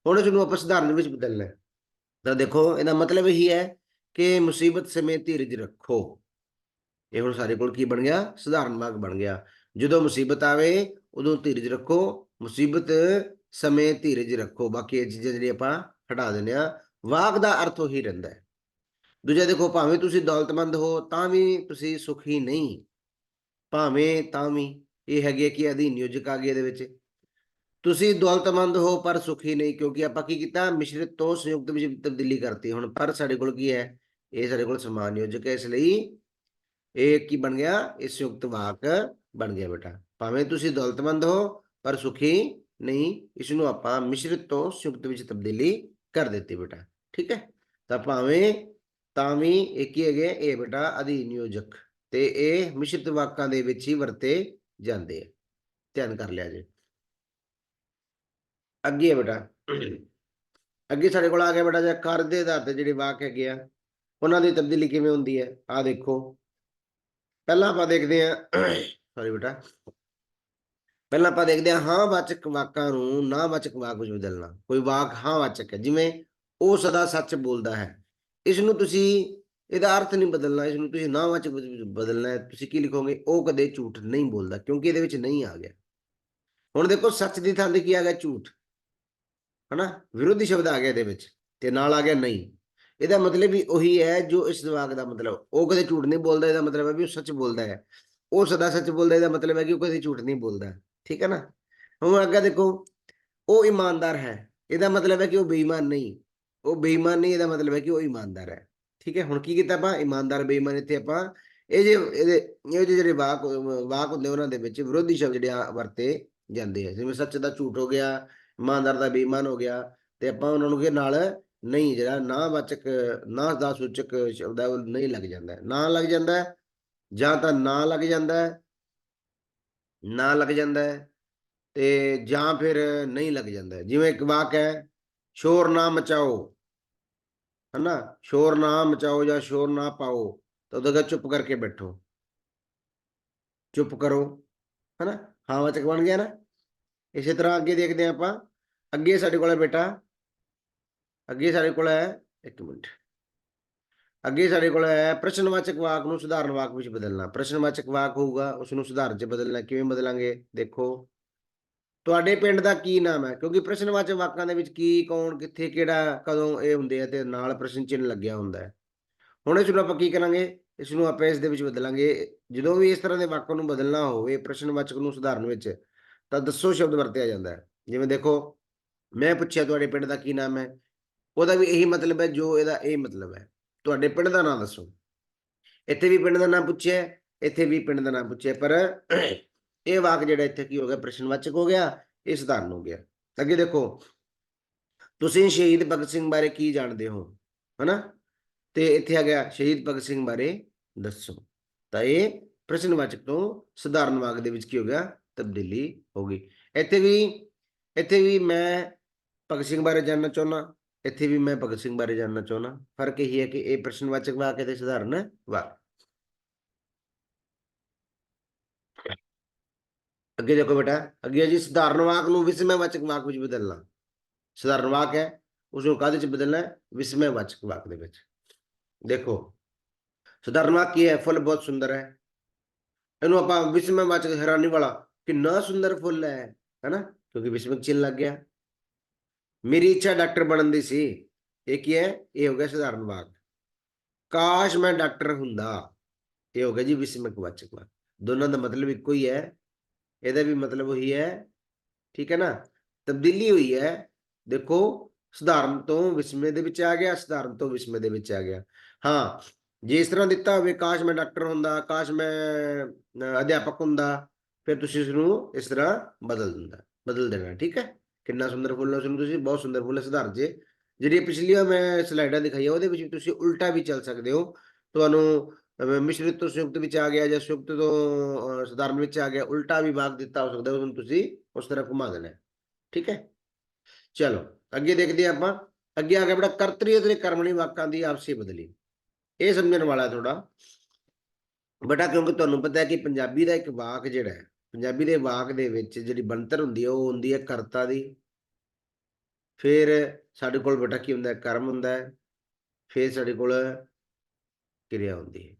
ਹੁਣ ਇਸ ਨੂੰ ਆਪਾਂ ਸਧਾਰਨ ਵਿੱਚ ਬਦਲਣਾ ਹੈ। ਤਾਂ ਦੇਖੋ, ਇਹਦਾ ਮਤਲਬ ਇਹੀ ਹੈ ਕਿ ਮੁਸੀਬਤ ਸਮੇਂ ਧੀਰਜ ਰੱਖੋ। ਇਹ ਹੁਣ ਸਾਡੇ ਕੋਲ ਕੀ ਬਣ ਗਿਆ? ਸਧਾਰਨ ਵਾਕ ਬਣ ਗਿਆ। ਜਦੋਂ ਮੁਸੀਬਤ ਆਵੇ, ਉਦੋਂ ਧੀਰਜ ਰੱਖੋ। ਮੁਸੀਬਤ ਸਮੇਂ ਧੀਰਜ ਰੱਖੋ। ਬਾਕੀ ਇਹ ਚੀਜ਼ਾਂ ਜਿਹੜੀਆਂ ਆਪਾਂ ਹਟਾ ਦਿੰਦੇ ਆ ਵਾਕ ਦਾ ਅਰਥ ਉਹੀ ਰਹਿੰਦਾ ਹੈ। ਦੂਜਾ ਦੇਖੋ, ਭਾਵੇਂ ਤੁਸੀਂ ਦੌਲਤਮੰਦ ਹੋ, ਤਾਂ ਵੀ ਤੁਸੀਂ ਸੁਖੀ ਨਹੀਂ। ਭਾਵੇਂ ਤਾਂ ਵੀ, ਇਹ ਹੈਗੀ ਹੈ ਕਿ ਅਧੀਨ ਨਿਯੋਜਕ ਆ ਗਿਆ ਇਹਦੇ ਵਿੱਚ। ਤੁਸੀਂ ਦੌਲਤਮੰਦ ਹੋ ਪਰ ਸੁਖੀ ਨਹੀਂ, ਕਿਉਂਕਿ ਆਪਾਂ ਕੀ ਕੀਤਾ, ਮਿਸ਼ਰਿਤ ਤੋਂ ਸੰਯੁਕਤ ਵਿੱਚ ਤਬਦੀਲੀ ਕਰਤੀ ਹੁਣ, ਪਰ ਸਾਡੇ ਕੋਲ ਕੀ ਹੈ? ਇਹ ਸਾਡੇ ਕੋਲ ਸਮਾਨ ਨਿਯੋਜਕ ਹੈ ਇਸ ਲਈ ਇਹ ਕੀ ਬਣ ਗਿਆ? ਇਹ ਸੰਯੁਕਤ ਵਾਕ ਬਣ ਗਿਆ ਬੇਟਾ। ਭਾਵੇਂ ਤੁਸੀਂ ਦੌਲਤਮੰਦ ਹੋ, ਪਰ ਸੁਖੀ ਨਹੀਂ ਇਸ ਨੂੰ ਆਪਾਂ ਮਿਸ਼ਰਿਤ ਤੋਂ ਸੰਯੁਕਤ ਵਿੱਚ ਤਬਦੀਲੀ ਕਰ ਦਿੱਤੀ ਬੇਟਾ। ਠੀਕ ਹੈ? ਤਾਂ ਭਾਵੇਂ ਤਾਂ ਵੀ ਇਹ ਕੀ ਹੈਗੇ? ਇਹ ਬੇਟਾ ਅਧੀਨ ਨਿਯੋਜਕ ਤੇ ਇਹ ਮਿਸ਼ਰਿਤ ਵਾਕਾਂ ਦੇ ਵਿੱਚ ਹੀ ਵਰਤੇ ਜਾਂਦੇ ਆ। ਧਿਆਨ ਕਰ ਲਿਆ ਜੇ। ਅੱਗੇ ਹੈ ਬੇਟਾ। ਅੱਗੇ ਸਾਡੇ ਕੋਲ ਆ ਗਿਆ ਬੇਟਾ ਜੇ ਕਰ ਦੇ ਆਧਾਰ ਤੇ ਜਿਹੜੇ ਵਾਕ ਹੈਗੇ ਆ ਉਹਨਾਂ ਦੀ ਤਬਦੀਲੀ ਕਿਵੇਂ ਹੁੰਦੀ ਹੈ? ਆ ਦੇਖੋ। ਪਹਿਲਾਂ ਆਪਾਂ ਦੇਖਦੇ ਆ ਸੌਰੀ ਬੇਟਾ। ਪਹਿਲਾਂ ਆਪਾਂ ਦੇਖਦੇ ਆ ਹਾਂ ਵਾਚਕ ਵਾਕਾਂ ਨੂੰ ਨਾ ਵਾਚਕ ਵਾਕ ਵਿੱਚ ਬਦਲਣਾ। ਕੋਈ ਵਾਕ ਹਾਂ ਵਾਚਕ ਹੈ ਜਿਵੇਂ ਉਹ ਸਦਾ ਸੱਚ ਬੋਲਦਾ ਹੈ। ਇਸ ਨੂੰ ਤੁਸੀਂ ਇਹਦਾ ਅਰਥ ਨਹੀਂ ਬਦਲਣਾ ਇਸ ਨੂੰ ਤੁਸੀਂ ਨਾ ਵਾਚਕ ਵਿੱਚ ਬਦਲਣਾ ਹੈ। ਤੁਸੀਂ ਕੀ ਲਿਖੋਗੇ? ਉਹ ਕਦੇ ਝੂਠ ਨਹੀਂ ਬੋਲਦਾ ਕਿਉਂਕਿ ਇਹਦੇ ਵਿੱਚ ਨਹੀਂ ਆ ਗਿਆ। ਹੁਣ ਦੇਖੋ ਸੱਚ ਦੀ ਥਾਂ ਤੇ ਕੀ ਆ ਗਿਆ? ਝੂਠ। ਹਨਾ? ਵਿਰੋਧੀ ਸ਼ਬਦ ਆ ਗਿਆ ਇਹਦੇ ਵਿੱਚ ਤੇ ਨਾਲ ਆ ਗਿਆ ਨਹੀਂ। ਇਹਦਾ ਮਤਲਬ ਵੀ ਉਹੀ ਹੈ ਜੋ ਇਸ ਵਾਕ ਦਾ ਮਤਲਬ, ਉਹ ਕਦੇ ਝੂਠ ਨਹੀਂ ਬੋਲਦਾ, ਇਹਦਾ ਮਤਲਬ ਹੈ ਵੀ ਉਹ ਸੱਚ ਬੋਲਦਾ ਹੈ। ਉਹ ਸਦਾ ਸੱਚ ਬੋਲਦਾ, ਇਹਦਾ ਮਤਲਬ ਹੈ ਕਿ ਉਹ ਕਦੇ ਝੂਠ ਨਹੀਂ ਬੋਲਦਾ, ਠੀਕ ਹੈ ਨਾ? ਹੁਣ ਅੱਗੇ ਦੇਖੋ, ਉਹ ਇਮਾਨਦਾਰ ਹੈ, ਇਹਦਾ ਮਤਲਬ ਹੈ ਕਿ ਉਹ ਬੇਈਮਾਨ ਨਹੀਂ। ਉਹ ਬੇਈਮਾਨ ਨਹੀਂ, ਇਹਦਾ ਮਤਲਬ ਹੈ ਕਿ ਉਹ ਇਮਾਨਦਾਰ ਹੈ, ਠੀਕ ਹੈ? ਹੁਣ ਕੀ ਕੀਤਾ ਆਪਾਂ? ਇਮਾਨਦਾਰ, ਬੇਈਮਾਨ ਇੱਥੇ ਆਪਾਂ ਇਹ ਜੇ, ਇਹਦੇ, ਇਹ ਜਿਹੇ ਜਿਹੜੇ ਵਾਕ ਵਾਕ ਹੁੰਦੇ ਉਹਨਾਂ ਦੇ ਵਿੱਚ ਵਿਰੋਧੀ ਸ਼ਬਦ ਜਿਹੜੇ ਆ ਵਰਤੇ ਜਾਂਦੇ ਆ, ਜਿਵੇਂ ਸੱਚ ਦਾ ਝੂਠ ਹੋ ਗਿਆ ਇਮਾਨਦਾਰ ਦਾ ਬੇਈਮਾਨ ਹੋ ਗਿਆ ਤੇ ਆਪਾਂ ਉਹਨਾਂ ਨੂੰ ਕਿ ਨਾਲ ਨਹੀਂ ਜਿਹੜਾ ਨਾ ਵਾਚਕ, ਨਾ ਦਾ ਸੂਚਕ ਸ਼ਬਦ ਹੈ, ਉਹ ਨਹੀਂ ਲੱਗ ਜਾਂਦਾ ਨਾ ਲੱਗ ਜਾਂਦਾ ਜਾਂ ਤਾਂ ਨਾ ਲੱਗ ਜਾਂਦਾ ਨਾ ਲੱਗ ਜਾਂਦਾ ਤੇ ਜਾਂ ਫਿਰ ਨਹੀਂ ਲੱਗ ਜਾਂਦਾ ਜਿਵੇਂ ਇੱਕ ਵਾਕ ਹੈ, ਸ਼ੋਰ ਨਾ ਮਚਾਓ, ਹਨਾ? ਸ਼ੋਰ ਨਾ ਮਚਾਓ ਜਾਂ ਸ਼ੋਰ ਨਾ ਪਾਓ, ਤਾਂ ਉਹਦਾ ਕਹੇ ਚੁੱਪ ਕਰਕੇ ਬੈਠੋ। ਚੁੱਪ ਕਰੋ, ਹਨਾ? ਹਾਂ ਵਾਚਕ ਬਣ ਗਿਆ ਨਾ? ਇਸੇ ਤਰ੍ਹਾਂ ਅੱਗੇ ਦੇਖਦੇ ਹਾਂ ਆਪਾਂ। ਅੱਗੇ ਸਾਡੇ ਕੋਲ ਹੈ ਬੇਟਾ, ਅੱਗੇ ਸਾਡੇ ਕੋਲ ਹੈ, ਇੱਕ ਮਿੰਟ। ਅੱਗੇ ਸਾਡੇ ਕੋਲ ਹੈ ਪ੍ਰਸ਼ਨਵਾਚਕ ਵਾਕ ਨੂੰ ਸੁਧਾਰਨ ਵਾਕ ਵਿੱਚ ਬਦਲਣਾ। ਪ੍ਰਸ਼ਨਵਾਚਕ ਵਾਕ ਹੋਊਗਾ ਉਸ ਨੂੰ ਸੁਧਾਰਨ ਚ ਬਦਲਣਾ ਕਿਵੇਂ ਬਦਲਾਂਗੇ? ਦੇਖੋ। ਤੁਹਾਡੇ ਪਿੰਡ ਦਾ ਕੀ ਨਾਮ ਹੈ? ਕਿਉਂਕਿ ਪ੍ਰਸ਼ਨਵਾਚਕ ਵਾਕਾਂ ਦੇ ਵਿੱਚ ਕੀ, ਕੌਣ, ਕਿੱਥੇ, ਕਿਹੜਾ, ਕਦੋਂ ਇਹ ਹੁੰਦੇ ਆ ਤੇ ਨਾਲ ਪ੍ਰਸ਼ਨ ਚਿੰਨ੍ਹ ਲੱਗਿਆ ਹੁੰਦਾ ਹੈ। ਹੁਣ ਇਸ ਨੂੰ ਆਪਾਂ ਕੀ ਕਰਾਂਗੇ? ਇਸ ਨੂੰ ਆਪਾਂ ਇਸ ਦੇ ਵਿੱਚ ਬਦਲਾਂਗੇ। ਜਦੋਂ ਵੀ ਇਸ ਤਰ੍ਹਾਂ ਦੇ ਵਾਕਾਂ ਨੂੰ ਬਦਲਣਾ ਹੋਵੇ, ਪ੍ਰਸ਼ਨਵਾਚਕ ਨੂੰ ਸੁਧਾਰਨ ਵਿੱਚ, ਤਾਂ ਦੱਸੋ ਸ਼ਬਦ ਵਰਤਿਆ ਜਾਂਦਾ ਹੈ। ਜਿਵੇਂ ਦੇਖੋ ਮੈਂ ਪੁੱਛਿਆ ਤੁਹਾਡੇ ਪਿੰਡ ਦਾ ਕੀ ਨਾਮ ਹੈ? ਉਹਦਾ ਵੀ ਇਹੀ ਮਤਲਬ ਹੈ ਜੋ ਇਹਦਾ ਇਹ ਮਤਲਬ ਹੈ। ਤੁਹਾਡੇ ਪਿੰਡ ਦਾ ਨਾਮ ਦੱਸੋ। ਇੱਥੇ ਵੀ ਪਿੰਡ ਦਾ ਨਾਮ ਪੁੱਛਿਆ ਇੱਥੇ ਵੀ ਪਿੰਡ ਦਾ ਨਾਮ ਪੁੱਛਿਆ ਪਰ ਇਹ ਵਾਕ ਜਿਹੜਾ ਇੱਥੇ ਕੀ ਹੋ ਗਿਆ, ਪ੍ਰਸ਼ਨਵਾਚਕ ਹੋ ਗਿਆ, ਇਹ ਸਧਾਰਨ ਹੋ ਗਿਆ। ਅੱਗੇ ਦੇਖੋ, ਤੁਸੀਂ ਸ਼ਹੀਦ ਭਗਤ ਸਿੰਘ ਬਾਰੇ ਕੀ ਜਾਣਦੇ ਹੋ? ਹਨਾ? ਤੇ ਇੱਥੇ ਆ ਗਿਆ, ਸ਼ਹੀਦ ਭਗਤ ਸਿੰਘ ਬਾਰੇ ਦੱਸੋ। ਤਾਂ ਇਹ ਪ੍ਰਸ਼ਨਵਾਚਕ ਤੋਂ ਸਧਾਰਨ ਵਾਕ ਦੇ ਵਿੱਚ ਕੀ ਹੋ ਗਿਆ? ਤਬਦੀਲੀ ਹੋ ਗਈ। ਇੱਥੇ ਵੀ ਇੱਥੇ ਵੀ ਮੈਂ ਭਗਤ ਸਿੰਘ ਬਾਰੇ ਜਾਣਨਾ ਚਾਹੁੰਦਾ ਇੱਥੇ ਵੀ ਮੈਂ ਭਗਤ ਸਿੰਘ ਬਾਰੇ ਜਾਣਨਾ ਚਾਹੁੰਦਾ ਫ਼ਰਕ ਇਹ ਹੈ ਕਿ ਇਹ ਪ੍ਰਸ਼ਨਵਾਚਕ ਵਾਕ ਹੈ ਤੇ ਸਧਾਰਨ ਵਾਕ। ਅੱਗੇ ਦੇਖੋ ਬੇਟਾ, ਅੱਗੇ ਹੈ ਜੀ ਸਧਾਰਨ ਵਾਕ ਨੂੰ ਵਿਸਮੈਵਾਚਕ ਵਾਕ ਵਿੱਚ ਬਦਲਣਾ। ਸਧਾਰਨ ਵਾਕ ਹੈ ਉਸ ਨੂੰ ਕਾਹਦੇ ਚ ਬਦਲਣਾ ਵਿਸਮੈ ਵਾਚਕ ਵਾਕ ਦੇ ਵਿੱਚ। ਦੇਖੋ, ਸਧਾਰਨ ਵਾਕ ਕੀ ਹੈ? ਫੁੱਲ ਬਹੁਤ ਸੁੰਦਰ ਹੈ। ਇਹਨੂੰ ਆਪਾਂ ਵਿਸਮੈਵਾਚਕ ਹੈਰਾਨੀ ਵਾਲਾ ਕਿੰਨਾ ਸੁੰਦਰ ਫੁੱਲ ਹੈ, ਹੈਨਾ? ਕਿਉਂਕਿ ਵਿਸਮਕ ਚਿੰਨ ਲੱਗ ਗਿਆ। ਮੇਰੀ ਇੱਛਾ ਡਾਕਟਰ ਬਣਨ ਦੀ ਸੀ। ਇਹ ਕੀ ਹੈ? ਇਹ ਹੋ ਗਿਆ ਸਧਾਰਨ ਵਾਕ ਕਾਸ਼ ਮੈਂ ਡਾਕਟਰ ਹੁੰਦਾ। ਇਹ ਹੋ ਗਿਆ ਜੀ ਵਿਸਮਕ ਵਾਚਕ ਵਾਕ। ਦੋਨਾਂ ਦਾ ਮਤਲਬ ਇੱਕੋ ਹੀ ਹੈ। ਇਹਦਾ ਵੀ ਮਤਲਬ ਉਹੀ ਹੈ। ਠੀਕ ਹੈ ਨਾ? ਤਬਦੀਲੀ ਹੋਈ ਹੈ। ਦੇਖੋ ਸਧਾਰਨ ਤੋਂ ਵਿਸਮੇ ਦੇ ਵਿੱਚ ਆ ਗਿਆ ਸਧਾਰਨ ਤੋਂ ਵਿਸਮੇ ਦੇ ਵਿੱਚ ਆ ਗਿਆ। ਹਾਂ, ਜੇ ਇਸ ਤਰ੍ਹਾਂ ਦਿੱਤਾ ਹੋਵੇ, ਕਾਸ਼ ਮੈਂ ਡਾਕਟਰ ਹੁੰਦਾ, ਕਾਸ਼ ਮੈਂ ਅਧਿਆਪਕ ਹੁੰਦਾ, ਫਿਰ ਤੁਸੀਂ ਇਸ ਨੂੰ ਇਸ ਤਰ੍ਹਾਂ ਬਦਲ ਦਿੰਦਾ, ਬਦਲ ਦੇਣਾ। ਠੀਕ ਹੈ? ਕਿੰਨਾ ਸੁੰਦਰ ਫੁੱਲ ਹੈ ਉਸ ਨੂੰ ਤੁਸੀਂ ਬਹੁਤ ਸੁੰਦਰ ਫੁੱਲ ਹੈ ਸਧਾਰਨ ਜੇ। ਜਿਹੜੀਆਂ ਪਿਛਲੀਆਂ ਮੈਂ ਸਲਾਈਡਾਂ ਦਿਖਾਈਆਂ ਉਹਦੇ ਵਿੱਚ ਵੀ ਤੁਸੀਂ ਉਲਟਾ ਵੀ ਚੱਲ ਸਕਦੇ ਹੋ। ਤੁਹਾਨੂੰ ਅਹ, ਮਿਸ਼ਰਿਤ ਤੋਂ ਸੰਯੁਕਤ ਵਿੱਚ ਆ ਗਿਆ ਜਾਂ ਸੰਯੁਕਤ ਤੋਂ ਸਧਾਰਨ ਵਿੱਚ ਆ ਗਿਆ ਉਲਟਾ ਵੀ ਵਾਕ ਦਿੱਤਾ ਹੋ ਸਕਦਾ ਉਸਨੂੰ ਤੁਸੀਂ ਉਸ ਤਰ੍ਹਾਂ ਘੁਮਾ ਦੇਣਾ ਠੀਕ ਹੈ? ਚਲੋ ਅੱਗੇ ਦੇਖਦੇ ਹਾਂ ਆਪਾਂ। ਅੱਗੇ ਆ ਗਿਆ ਬੜਾ ਕਰਤਰੀ ਅਤੇ ਕਰਮਣੀ ਵਾਕਾਂ ਦੀ ਆਪਸੀ ਬਦਲੀ। ਇਹ ਸਮਝਣ ਵਾਲਾ ਥੋੜਾ ਬਟਾ ਕਿਉਂਕਿ ਤੁਹਾਨੂੰ ਪਤਾ ਹੈ ਕਿ ਪੰਜਾਬੀ ਦਾ ਇੱਕ ਵਾਕ ਜਿਹੜਾ ਹੈ ਪੰਜਾਬੀ ਦੇ ਵਾਕ ਦੇ ਵਿੱਚ ਜਿਹੜੀ ਬਣਤਰ ਹੁੰਦੀ ਹੈ ਉਹ ਹੁੰਦੀ ਹੈ ਕਰਤਾ ਦੀ। ਫਿਰ ਸਾਡੇ ਕੋਲ ਬੇਟਾ ਕੀ ਹੁੰਦਾ ਕਰਮ ਹੁੰਦਾ ਹੈ। ਫਿਰ ਸਾਡੇ ਕੋਲ ਕਿਰਿਆ ਹੁੰਦੀ ਹੈ।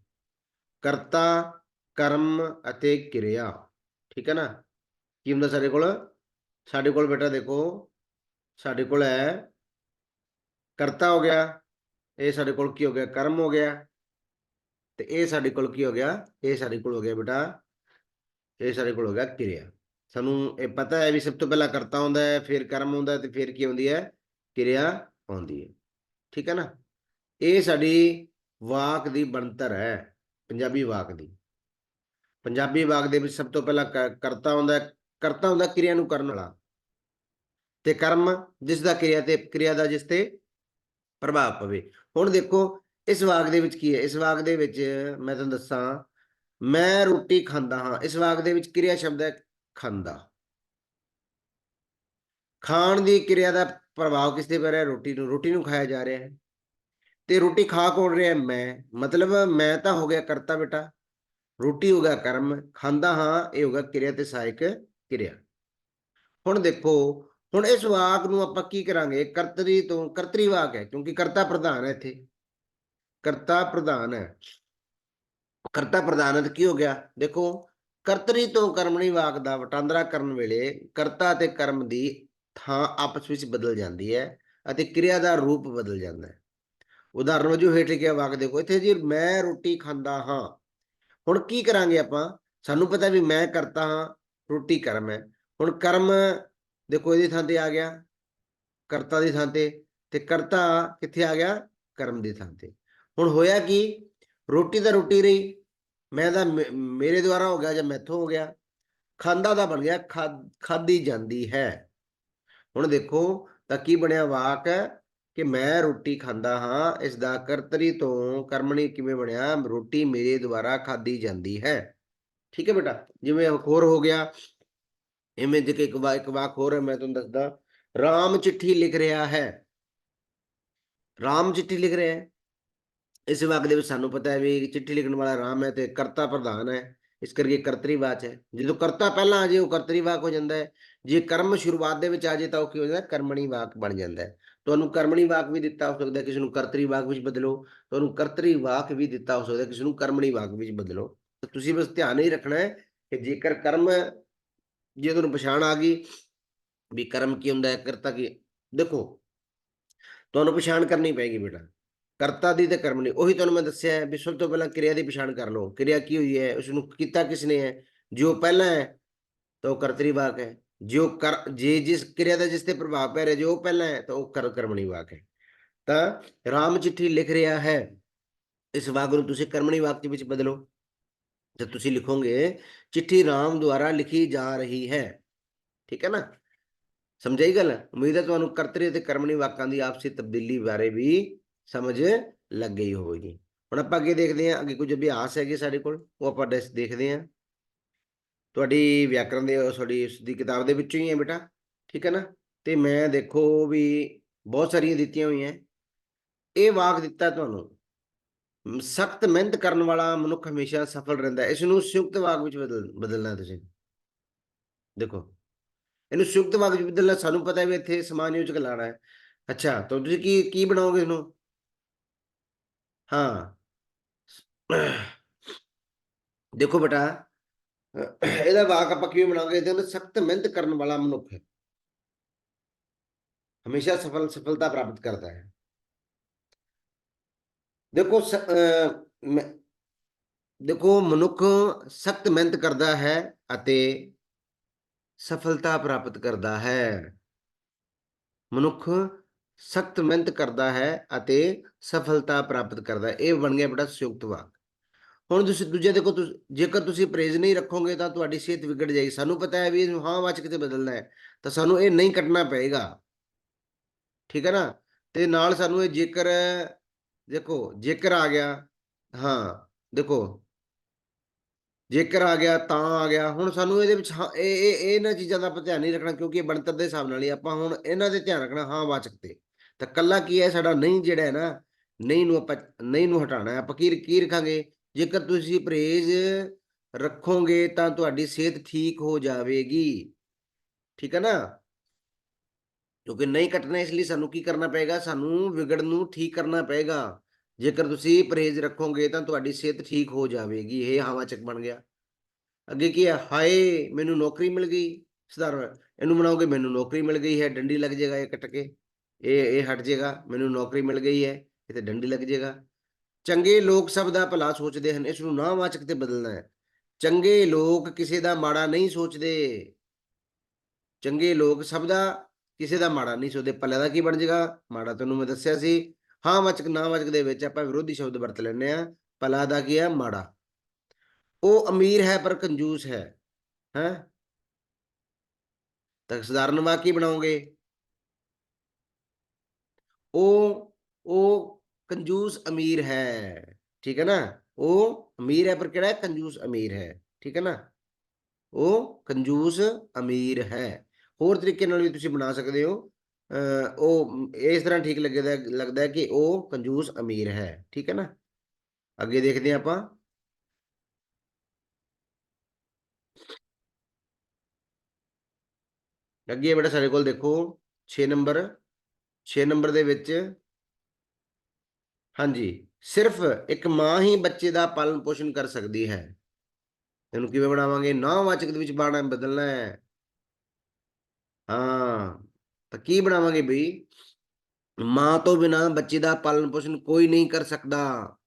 ਕਰਤਾ, ਕਰਮ ਅਤੇ ਕਿਰਿਆ, ਠੀਕ ਹੈ ਨਾ? ਕੀ ਹੁੰਦਾ ਸਾਡੇ ਕੋਲ? ਸਾਡੇ ਕੋਲ ਬੇਟਾ ਦੇਖੋ, ਸਾਡੇ ਕੋਲ ਹੈ, ਕਰਤਾ ਹੋ ਗਿਆ, ਇਹ ਸਾਡੇ ਕੋਲ ਕੀ ਹੋ ਗਿਆ? ਕਰਮ ਹੋ ਗਿਆ। ਤੇ ਇਹ ਸਾਡੇ ਕੋਲ ਕੀ ਹੋ ਗਿਆ? ਇਹ ਸਾਡੇ ਕੋਲ ਹੋ ਗਿਆ ਬੇਟਾ, ਇਹ ਸਾਡੇ ਕੋਲ ਹੋ ਗਿਆ ਕਿਰਿਆ। ਸਾਨੂੰ ਇਹ ਪਤਾ ਹੈ ਵੀ ਸਭ ਤੋਂ ਪਹਿਲਾਂ ਕਰਤਾ ਹੁੰਦਾ ਹੈ, ਫਿਰ ਕਰਮ ਹੁੰਦਾ ਤੇ ਫਿਰ ਕੀ ਹੁੰਦੀ ਹੈ? ਕਿਰਿਆ ਆਉਂਦੀ ਹੈ। ਠੀਕ ਹੈ ਨਾ? ਇਹ ਸਾਡੀ ਵਾਕ ਦੀ ਬਣਤਰ ਹੈ, ਪੰਜਾਬੀ ਵਾਕ ਦੀ। ਪੰਜਾਬੀ ਵਾਕ ਦੇ ਵਿੱਚ ਸਭ ਤੋਂ ਪਹਿਲਾਂ ਕ- ਕਰਤਾ ਹੁੰਦਾ ਕਰਤਾ ਹੁੰਦਾ ਕਿਰਿਆ ਨੂੰ ਕਰਨ ਵਾਲਾ। ਤੇ ਕਰਮ ਜਿਸ ਦਾ ਕਿਰਿਆ ਤੇ, ਕਿਰਿਆ ਦਾ ਜਿਸ ਤੇ ਪ੍ਰਭਾਵ ਪਵੇ। ਹੁਣ ਦੇਖੋ, ਇਸ ਵਾਕ ਦੇ ਵਿੱਚ ਕੀ ਹੈ? ਇਸ ਵਾਕ ਦੇ ਵਿੱਚ ਮੈਂ ਤੁਹਾਨੂੰ ਦੱਸਾਂ, ਮੈਂ ਰੋਟੀ ਖਾਂਦਾ ਹਾਂ। ਇਸ ਵਾਕ ਦੇ ਵਿੱਚ ਕਿਰਿਆ ਸ਼ਬਦ ਹੈ ਖਾਂਦਾ। ਖਾਣ ਦੀ ਕਿਰਿਆ ਦਾ ਪ੍ਰਭਾਵ ਕਿਸ ਤੇ ਪੈ ਰਿਹਾ ਰੋਟੀ ਨੂੰ ਰੋਟੀ ਨੂੰ ਖਾਇਆ ਜਾ ਰਿਹਾ ਹੈ। ਤੇ ਰੋਟੀ ਖਾ ਕੌਣ ਰਿਹਾ ਮੈਂ। ਮਤਲਬ ਮੈਂ ਤਾਂ ਹੋ ਗਿਆ ਕਰਤਾ ਬੇਟਾ। ਰੋਟੀ ਹੋ ਗਿਆ ਕਰਮ। ਖਾਂਦਾ ਹਾਂ, ਇਹ ਹੋ ਗਿਆ ਕਿਰਿਆ ਤੇ ਸਹਾਇਕ ਕਿਰਿਆ। ਹੁਣ ਦੇਖੋ, ਹੁਣ ਇਸ ਵਾਕ ਨੂੰ ਆਪਾਂ ਕੀ ਕਰਾਂਗੇ? ਕਰਤਰੀ ਤੋਂ ਕਰਤਰੀ ਵਾਕ ਹੈ, ਕਿਉਂਕਿ ਕਰਤਾ ਪ੍ਰਧਾਨ ਹੈ ਇੱਥੇ। ਕਰਤਾ ਪ੍ਰਧਾਨ ਹੈ। ਕਰਤਾ ਪ੍ਰਧਾਨ ਕੀ ਹੋ ਗਿਆ? ਦੇਖੋ ਕਰਤਰੀ ਤੋਂ ਕਰਮਣੀ ਵਾਕ ਦਾ ਵਟਾਂਦਰਾ ਕਰਨ ਵੇਲੇ ਕਰਤਾ ਤੇ ਕਰਮ ਦੀ ਥਾਂ ਆਪਸ ਵਿੱਚ ਬਦਲ ਜਾਂਦੀ ਹੈ ਅਤੇ ਕਿਰਿਆ ਦਾ ਰੂਪ ਬਦਲ ਜਾਂਦਾ ਹੈ। ਉਦਾਹਰਨ ਵਜੋਂ ਹੇਠ ਲਿਖਿਆ ਵਾਕ ਦੇਖੋ, ਇੱਥੇ ਜੀ ਮੈਂ ਰੋਟੀ ਖਾਂਦਾ ਹਾਂ। ਹੁਣ ਕੀ ਕਰਾਂਗੇ ਆਪਾਂ? ਸਾਨੂੰ ਪਤਾ ਵੀ ਮੈਂ ਕਰਤਾ ਹਾਂ, ਰੋਟੀ ਕਰਮ ਹੈ। ਹੁਣ ਕਰਮ ਦੇਖੋ ਇਹਦੀ ਥਾਂ ਤੇ ਆ ਗਿਆ, ਕਰਤਾ ਦੀ ਥਾਂ ਤੇ ਤੇ ਕਰਤਾ ਕਿੱਥੇ ਆ ਗਿਆ? ਕਰਮ ਦੀ ਥਾਂ ਤੇ। ਹੁਣ ਹੋਇਆ ਕੀ? ਰੋਟੀ ਤਾਂ ਰੋਟੀ ਰਹੀ ਮੈਂ ਤਾਂ ਮੇ- ਮੇਰੇ ਦੁਆਰਾ ਹੋ ਗਿਆ ਜਾਂ ਮੈਥੋਂ ਹੋ ਗਿਆ, ਖਾਂਦਾ ਦਾ ਬਣ ਗਿਆ ਖਾ- ਖਾਧੀ ਜਾਂਦੀ ਹੈ। ਹੁਣ ਦੇਖੋ, ਤਾਂ ਕੀ ਬਣਿਆ ਵਾਕ ਕਿ ਮੈਂ ਰੋਟੀ ਖਾਂਦਾ ਹਾਂ, ਇਸ ਦਾ ਕਰਤਰੀ ਤੋਂ ਕਰਮਣੀ ਕਿਵੇਂ ਬਣਿਆ? ਰੋਟੀ ਮੇਰੇ ਦੁਆਰਾ ਖਾਧੀ ਜਾਂਦੀ ਹੈ। ਠੀਕ ਹੈ ਬੇਟਾ, ਜਿਵੇਂ ਹੋਰ ਹੋ ਗਿਆ ਇਵੇਂ ਜੇ ਇੱਕ ਵਾ ਇੱਕ ਵਾਕ ਹੋਰ ਹੈ, ਮੈਂ ਤੁਹਾਨੂੰ ਦੱਸਦਾ। ਰਾਮ ਚਿੱਠੀ ਲਿਖ ਰਿਹਾ ਹੈ। ਰਾਮ ਚਿੱਠੀ ਲਿਖ ਰਿਹਾ ਹੈ। ਇਸ ਵਾਕ ਦੇ ਵਿੱਚ ਸਾਨੂੰ ਪਤਾ ਹੈ ਵੀ ਚਿੱਠੀ ਲਿਖਣ ਵਾਲਾ ਰਾਮ ਹੈ ਤੇ ਕਰਤਾ ਪ੍ਰਧਾਨ ਹੈ। ਇਸ ਕਰਕੇ ਕਰਤਰੀ ਵਾਚ ਹੈ। ਜਦੋਂ ਕਰਤਾ ਪਹਿਲਾਂ ਆ ਜੇ ਉਹ ਕਰਤਰੀ ਵਾਕ ਹੋ ਜਾਂਦਾ ਹੈ। ਜੇ ਕਰਮ ਸ਼ੁਰੂਆਤ ਦੇ ਵਿੱਚ ਆ ਜੇ ਤਾਂ ਉਹ ਕੀ ਹੋ ਜਾਂਦਾ ਕਰਮਣੀ ਵਾਕ ਬਣ ਜਾਂਦਾ ਹੈ। ਤੁਹਾਨੂੰ ਕਰਮਣੀ ਵਾਕ ਵੀ ਦਿੱਤਾ ਹੋ ਸਕਦਾ ਕਿਸੇ ਨੂੰ ਕਰਤਰੀ ਵਾਕ ਵਿੱਚ ਬਦਲੋ। ਤੁਹਾਨੂੰ ਕਰਤਰੀ ਵਾਕ ਵੀ ਦਿੱਤਾ ਹੋ ਸਕਦਾ ਕਿਸੇ ਨੂੰ ਕਰਮਣੀ ਵਾਕ ਵਿੱਚ ਬਦਲੋ। ਤੁਸੀਂ ਬਸ ਧਿਆਨ ਹੀ ਰੱਖਣਾ ਹੈ ਕਿ ਜੇਕਰ ਕਰਮ ਜੇ ਤੁਹਾਨੂੰ ਪਛਾਣ ਆ ਗਈ ਵੀ ਕਰਮ ਕੀ ਹੁੰਦਾ ਹੈ, ਕਰਤਾ ਕੀ ਦੇਖੋ, ਤੁਹਾਨੂੰ ਪਛਾਣ ਕਰਨੀ ਪਏਗੀ ਬੇਟਾ। ਕਰਤਾ ਦੀ ਤੇ ਕਰਮਣੀ ਉਹੀ ਤੁਹਾਨੂੰ ਮੈਂ ਦੱਸਿਆ ਹੈ ਵੀ ਸਭ ਤੋਂ ਪਹਿਲਾਂ ਕਿਰਿਆ ਦੀ ਪਛਾਣ ਕਰ ਲਓ। ਕਿਰਿਆ ਕੀ ਹੋਈ ਹੈ ਉਸ ਨੂੰ ਕੀਤਾ ਕਿਸ ਨੇ ਹੈ? ਜੋ ਪਹਿਲਾਂ ਹੈ, ਤਾਂ ਉਹ ਕਰਤਰੀ ਵਾਕ ਹੈ। ਜੋ ਕਰ, ਜੇ ਜਿਸ ਕਿਰਿਆ ਦਾ ਜਿਸ ਤੇ ਪ੍ਰਭਾਵ ਪੈ ਰਿਹਾ, ਜੋ ਉਹ ਪਹਿਲਾਂ ਹੈ, ਤਾਂ ਉਹ ਕਰ ਕਰਮਣੀ ਵਾਕ ਹੈ। ਤਾਂ ਰਾਮ ਚਿੱਠੀ ਲਿਖ ਰਿਹਾ ਹੈ, ਇਸ ਵਾਕ ਨੂੰ ਤੁਸੀਂ ਕਰਮਣੀ ਵਾਕ ਦੇ ਵਿੱਚ ਬਦਲੋ। ਜਦ ਤੁਸੀਂ ਲਿਖੋਗੇ, ਚਿੱਠੀ ਰਾਮ ਦੁਆਰਾ ਲਿਖੀ ਜਾ ਰਹੀ ਹੈ। ਠੀਕ ਹੈ ਨਾ? ਸਮਝਾਈ ਗੱਲ? ਉਮੀਦ ਹੈ ਤੁਹਾਨੂੰ ਕਰਤਰੀ ਅਤੇ ਕਰਮਣੀ ਵਾਕਾਂ ਦੀ ਆਪਸੀ ਤਬਦੀਲੀ ਬਾਰੇ ਵੀ ਸਮਝ ਲੱਗ ਗਈ ਹੋਵੇਗੀ। ਹੁਣ ਆਪਾਂ ਅੱਗੇ ਦੇਖਦੇ ਹਾਂ, ਅੱਗੇ ਕੁਝ ਅਭਿਆਸ ਹੈਗੇ ਸਾਡੇ ਕੋਲ, ਉਹ ਆਪਾਂ ਡਿਸ- ਦੇਖਦੇ ਹਾਂ। ਤੁਹਾਡੀ ਵਿਆਕਰਨ ਦੇ ਤੁਹਾਡੀ ਉਸ ਦੀ ਕਿਤਾਬ ਦੇ ਵਿੱਚੋਂ ਹੀ ਹੈ ਬੇਟਾ, ਠੀਕ ਹੈ ਨਾ? ਤੇ ਮੈਂ ਦੇਖੋ ਵੀ ਬਹੁਤ ਸਾਰੀਆਂ ਦਿੱਤੀਆਂ ਹੋਈਆਂ। ਇਹ ਵਾਕ ਦਿੱਤਾ ਤੁਹਾਨੂੰ। ਸਖਤ ਮਿਹਨਤ ਕਰਨ ਵਾਲਾ ਮਨੁੱਖ ਹਮੇਸ਼ਾ ਸਫਲ ਰਹਿੰਦਾ ਹੈ। ਇਸ ਨੂੰ ਸੰਯੁਕਤ ਵਾਕ ਵਿੱਚ ਬਦਲ, ਬਦਲਣਾ ਤੁਸੀਂ। ਦੇਖੋ, ਇਹਨੂੰ ਸੰਯੁਕਤ ਵਾਕ ਵਿੱਚ ਬਦਲਣਾ ਸਾਨੂੰ ਪਤਾ ਵੀ ਇੱਥੇ ਸਮਾਨ ਯੋਜਕ ਲਾਣਾ ਹੈ। ਅੱਛਾ, ਤਾਂ ਤੁਸੀਂ ਕੀ ਕੀ ਬਣਾਓਗੇ ਇਹਨੂੰ? ਹਾਂ ਦੇਖੋ ਬੇਟਾ ਇਹਦਾ ਵਾਕ ਆਪਾਂ ਕਿਵੇਂ ਬਣਾਉਂਗੇ ਇਹਦੇ ਨਾਲ ਸਖਤ ਮਿਹਨਤ ਕਰਨ ਵਾਲਾ ਮਨੁੱਖ ਹਮੇਸ਼ਾ ਸਫਲ ਸਫਲਤਾ ਪ੍ਰਾਪਤ ਕਰਦਾ ਹੈ ਦੇਖੋ ਸ- ਦੇਖੋ ਮਨੁੱਖ ਸਖਤ ਮਿਹਨਤ ਕਰਦਾ ਹੈ ਅਤੇ ਸਫਲਤਾ ਪ੍ਰਾਪਤ ਕਰਦਾ ਹੈ ਮਨੁੱਖ ਸਖਤ ਮਿਹਨਤ ਕਰਦਾ ਹੈ ਅਤੇ ਸਫਲਤਾ ਪ੍ਰਾਪਤ ਕਰਦਾ ਹੈ। ਇਹ ਬਣ ਗਿਆ ਬੜਾ ਸੰਯੁਕਤ ਵਾਕ। ਹੁਣ ਤੁਸੀਂ ਦੂਜੇ ਦੇਖੋ, ਤੁਸੀਂ, ਜੇਕਰ ਤੁਸੀਂ ਪ੍ਰੇਜ਼ ਨਹੀਂ ਰੱਖੋਗੇ ਤਾਂ ਤੁਹਾਡੀ ਸਿਹਤ ਵਿਗੜ ਜਾਏਗੀ। ਸਾਨੂੰ ਪਤਾ ਹੈ ਵੀ ਇਹਨੂੰ ਹਾਂ ਵਾਚਕ ਤੇ ਬਦਲਣਾ ਹੈ, ਤਾਂ ਸਾਨੂੰ ਇਹ ਨਹੀਂ ਕੱਟਣਾ ਪਏਗਾ। ਠੀਕ ਹੈ ਨਾ? ਤੇ ਨਾਲ ਸਾਨੂੰ ਇਹ ਜੇਕਰ, ਦੇਖੋ, ਜੇਕਰ ਆ ਗਿਆ, ਹਾਂ, ਦੇਖੋ। ਜੇਕਰ ਆ ਗਿਆ ਤਾਂ ਆ ਗਿਆ। ਹੁਣ ਸਾਨੂੰ ਇਹਦੇ ਵਿੱਚ ਹਾਂ ਇਹ ਇਹ ਇਹਨਾਂ ਚੀਜ਼ਾਂ ਦਾ ਆਪਾਂ ਧਿਆਨ ਨਹੀਂ ਰੱਖਣਾ ਕਿਉਂਕਿ ਇਹ ਬਣਤਰ ਦੇ ਹਿਸਾਬ ਨਾਲ ਹੀ ਆਪਾਂ ਹੁਣ ਇਹਨਾਂ ਦੇ ਧਿਆਨ ਰੱਖਣਾ ਹਾਂ ਵਾਚਕ ਤੇ। ਤਾਂ ਕੱਲਾ ਕੀ ਹੈ ਸਾਡਾ ਨਹੀਂ ਜਿਹੜਾ ਹੈ ਨਾ, ਨਹੀਂ ਨੂੰ ਆਪਾਂ, ਨਹੀਂ ਨੂੰ ਹਟਾਣਾ ਆਪਾਂ ਕੀ ਕੀ ਰੱਖਾਂਗੇ? ਜੇਕਰ ਤੁਸੀਂ ਪਰਹੇਜ਼ ਰੱਖੋਗੇ ਤਾਂ ਤੁਹਾਡੀ ਸਿਹਤ ਠੀਕ ਹੋ ਜਾਵੇਗੀ। ਠੀਕ ਹੈ ਨਾ? ਕਿਉਂਕਿ ਨਹੀਂ ਕੱਟਣਾ ਇਸ ਲਈ ਸਾਨੂੰ ਕੀ ਕਰਨਾ ਪਏਗਾ? ਸਾਨੂੰ ਵਿਗੜਨ ਨੂੰ ਠੀਕ ਕਰਨਾ ਪਏਗਾ। ਜੇਕਰ ਤੁਸੀਂ ਪਰਹੇਜ਼ ਰੱਖੋਗੇ ਤਾਂ ਤੁਹਾਡੀ ਸਿਹਤ ਠੀਕ ਹੋ ਜਾਵੇਗੀ। ਇਹ ਹਵਾਚਕ ਬਣ ਗਿਆ। ਅੱਗੇ ਕੀ ਹੈ? ਹਾਏ, ਮੈਨੂੰ ਨੌਕਰੀ ਮਿਲ ਗਈ। ਸਧਾਰਨ ਇਹਨੂੰ ਬਣਾਓਗੇ? ਮੈਨੂੰ ਨੌਕਰੀ ਮਿਲ ਗਈ ਹੈ। ਡੰਡੀ ਲੱਗ ਜਾਏਗਾ ਇਹ ਕੱਟ ਕੇ। ਇਹ ਇਹ ਹਟ ਜਾਏਗਾ ਮੈਨੂੰ ਨੌਕਰੀ ਮਿਲ ਗਈ ਹੈ, ਇਹ ਤੇ ਡੰਡੀ ਲੱਗ ਜਾਏਗਾ ਚੰਗੇ ਲੋਕ ਸਭ ਦਾ ਭਲਾ ਸੋਚਦੇ ਹਨ, ਇਸ ਨੂੰ ਨਾਵਾਚਕ ਤੇ ਬਦਲਣਾ ਹੈ। ਚੰਗੇ ਲੋਕ ਕਿਸੇ ਦਾ ਮਾੜਾ ਨਹੀਂ ਸੋਚਦੇ। ਚੰਗੇ ਲੋਕ ਸਭ ਦਾ ਕਿਸੇ ਦਾ ਮਾੜਾ ਨਹੀਂ ਸੋਚਦੇ, ਭਲੇ ਦਾ ਕੀ ਬਣ ਜਾਏਗਾ ਮਾੜਾ ਤੁਹਾਨੂੰ ਮੈਂ ਦੱਸਿਆ ਸੀ। ਹਾਂ, ਵਾਚਕ, ਨਾ ਵਾਚਕ ਦੇ ਵਿੱਚ ਆਪਾਂ ਵਿਰੋਧੀ ਸ਼ਬਦ ਵਰਤ ਲੈਂਦੇ ਆ ਭਲਾ ਦਾ ਕੀ ਹੈ? ਮਾੜਾ। ਉਹ ਅਮੀਰ ਹੈ ਪਰ ਕੰਜੂਸ ਹੈ ਹੈ? ਤਾਂ ਸਧਾਰਨ ਵਾਕ ਕੀ ਬਣਾਓਗੇ? ਉਹ ਉਹ ਕੰਜੂਸ ਅਮੀਰ ਹੈ। ਠੀਕ ਹੈ ਨਾ? ਉਹ ਅਮੀਰ ਹੈ, ਪਰ ਕਿਹੜਾ ਹੈ? ਕੰਜੂਸ ਅਮੀਰ ਹੈ। ਠੀਕ ਹੈ ਨਾ? ਉਹ ਕੰਜੂਸ ਅਮੀਰ ਹੈ। ਹੋਰ ਤਰੀਕੇ ਨਾਲ ਵੀ ਤੁਸੀਂ ਬਣਾ ਸਕਦੇ ਹੋ। ਅਹ ਉਹ ਇਸ ਤਰ੍ਹਾਂ ਠੀਕ ਲੱਗਦਾ ਲੱਗਦਾ ਕਿ ਉਹ ਕੰਜੂਸ ਅਮੀਰ ਹੈ। ਠੀਕ ਹੈ ਨਾ? ਅੱਗੇ ਦੇਖਦੇ ਹਾਂ ਆਪਾਂ। ਅੱਗੇ ਬੇਟਾ, ਸਾਡੇ ਕੋਲ ਦੇਖੋ 6 ਨੰਬਰ। 6 ਨੰਬਰ ਦੇ ਵਿੱਚ। ਹਾਂਜੀ, ਸਿਰਫ ਇੱਕ ਮਾਂ ਹੀ ਬੱਚੇ ਦਾ ਪਾਲਣ ਪੋਸ਼ਣ ਕਰ ਸਕਦੀ ਹੈ। ਇਹਨੂੰ ਕਿਵੇਂ ਬਣਾਵਾਂਗੇ? ਨਾਵਾਚਕ ਦੇ ਵਿੱਚ ਬਾਣਾ ਬਦਲਣਾ ਹੈ ਹਾਂ, ਤਾਂ ਕੀ ਬਣਾਵਾਂਗੇ ਬਈ? ਮਾਂ ਤੋਂ ਬਿਨਾ ਬੱਚੇ ਦਾ ਪਾਲਣ ਪੋਸ਼ਣ ਕੋਈ ਨਹੀਂ ਕਰ ਸਕਦਾ।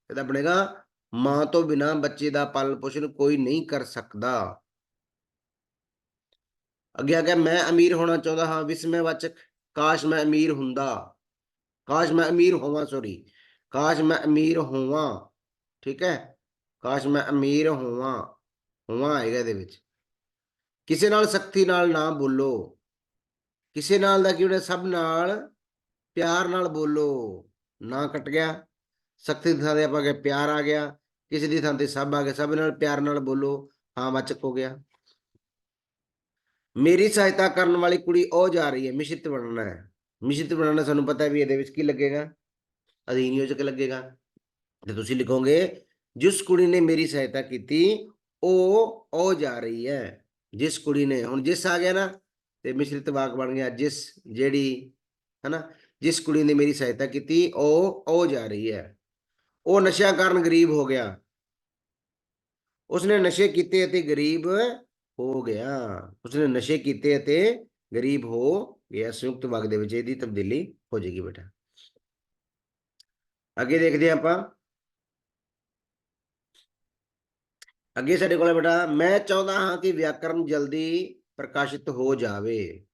ਇਹਦਾ ਬਣੇਗਾ, ਮਾਂ ਤੋਂ ਬਿਨਾ ਬੱਚੇ ਦਾ ਪਾਲਣ ਪੋਸ਼ਣ ਕੋਈ ਨਹੀਂ ਕਰ ਸਕਦਾ। ਅੱਗੇ ਆ ਗਿਆ ਮੈਂ ਅਮੀਰ ਹੋਣਾ ਚਾਹੁੰਦਾ ਹਾਂ ਵਿਸਮੈਵਾਚਕ ਕਾਸ਼ ਮੈਂ ਅਮੀਰ ਹੁੰਦਾ। ਕਾਸ਼ ਮੈਂ ਅਮੀਰ ਹੋਵਾਂ ਸੋਰੀ ਕਾਸ਼ ਮੈਂ ਅਮੀਰ ਹੋਵਾਂ, ਠੀਕ ਹੈ? ਕਾਸ਼ ਮੈਂ ਅਮੀਰ ਹੋਵਾਂ ਹੋਵਾਂ ਆਏਗਾ ਇਹਦੇ ਵਿੱਚ। ਕਿਸੇ ਨਾਲ ਸਖਤੀ ਨਾਲ ਨਾ ਬੋਲੋ। ਕਿਸੇ ਨਾਲ ਦਾ ਕੀ ਹੋਣਾ? ਸਭ ਨਾਲ ਪਿਆਰ ਨਾਲ ਬੋਲੋ। ਨਾ ਕੱਟ ਗਿਆ। ਸਖਤੀ ਦੀ ਥਾਂ ਤੇ ਆਪਾਂ ਗਏ, ਪਿਆਰ ਆ ਗਿਆ। ਕਿਸੇ ਦੀ ਥਾਂ ਤੇ ਸਭ ਆ ਗਿਆ ਸਭ ਨਾਲ ਪਿਆਰ ਨਾਲ ਬੋਲੋ। ਹਾਂ, ਵਾਚਕ ਹੋ ਗਿਆ। ਮੇਰੀ ਸਹਾਇਤਾ ਕਰਨ ਵਾਲੀ ਕੁੜੀ ਉਹ ਜਾ ਰਹੀ ਹੈ, ਮਿਸ਼ਰਿਤ ਬਣਨਾ ਹੈ। ਮਿਸ਼ਰਿਤ ਬਣਾਉਣਾ ਸਾਨੂੰ ਪਤਾ ਵੀ ਇਹਦੇ ਵਿੱਚ ਕੀ ਲੱਗੇਗਾ ਅਧੀਨ ਯੋਜਕ ਲੱਗੇਗਾ। ਤੇ ਤੁਸੀਂ ਲਿਖੋਗੇ, ਜਿਸ ਕੁੜੀ ਨੇ ਮੇਰੀ ਸਹਾਇਤਾ ਕੀਤੀ, ਉਹ ਉਹ ਜਾ ਰਹੀ ਹੈ। ਜਿਸ ਕੁੜੀ ਨੇ, ਹੁਣ ਜਿਸ ਆ ਗਿਆ ਨਾ, ਤੇ ਮਿਸ਼ਰਿਤ ਵਾਕ ਬਣ ਗਿਆ, ਜਿਸ ਜਿਹੜੀ, ਹਨਾ, ਜਿਸ ਕੁੜੀ ਨੇ ਮੇਰੀ ਸਹਾਇਤਾ ਕੀਤੀ, ਉਹ ਉਹ ਜਾ ਰਹੀ ਹੈ। ਉਹ ਨਸ਼ਿਆਂ ਕਾਰਨ ਗਰੀਬ ਹੋ ਗਿਆ। ਉਸਨੇ ਨਸ਼ੇ ਕੀਤੇ ਅਤੇ ਗਰੀਬ ਹੋ ਗਿਆ। ਉਸਨੇ ਨਸ਼ੇ ਕੀਤੇ ਅਤੇ ਗਰੀਬ ਹੋ ਗਿਆ। ਸੰਯੁਕਤ ਵਾਕ ਦੇ ਵਿੱਚ ਇਹਦੀ ਤਬਦੀਲੀ ਹੋ ਜਾਏਗੀ ਬੇਟਾ। ਅੱਗੇ ਦੇਖਦੇ ਹਾਂ ਆਪਾਂ। ਅੱਗੇ ਸਾਡੇ ਕੋਲ ਬੇਟਾ, ਮੈਂ ਚਾਹੁੰਦਾ ਹਾਂ ਕਿ ਵਿਆਕਰਨ ਜਲਦੀ ਪ੍ਰਕਾਸ਼ਿਤ ਹੋ ਜਾਵੇ।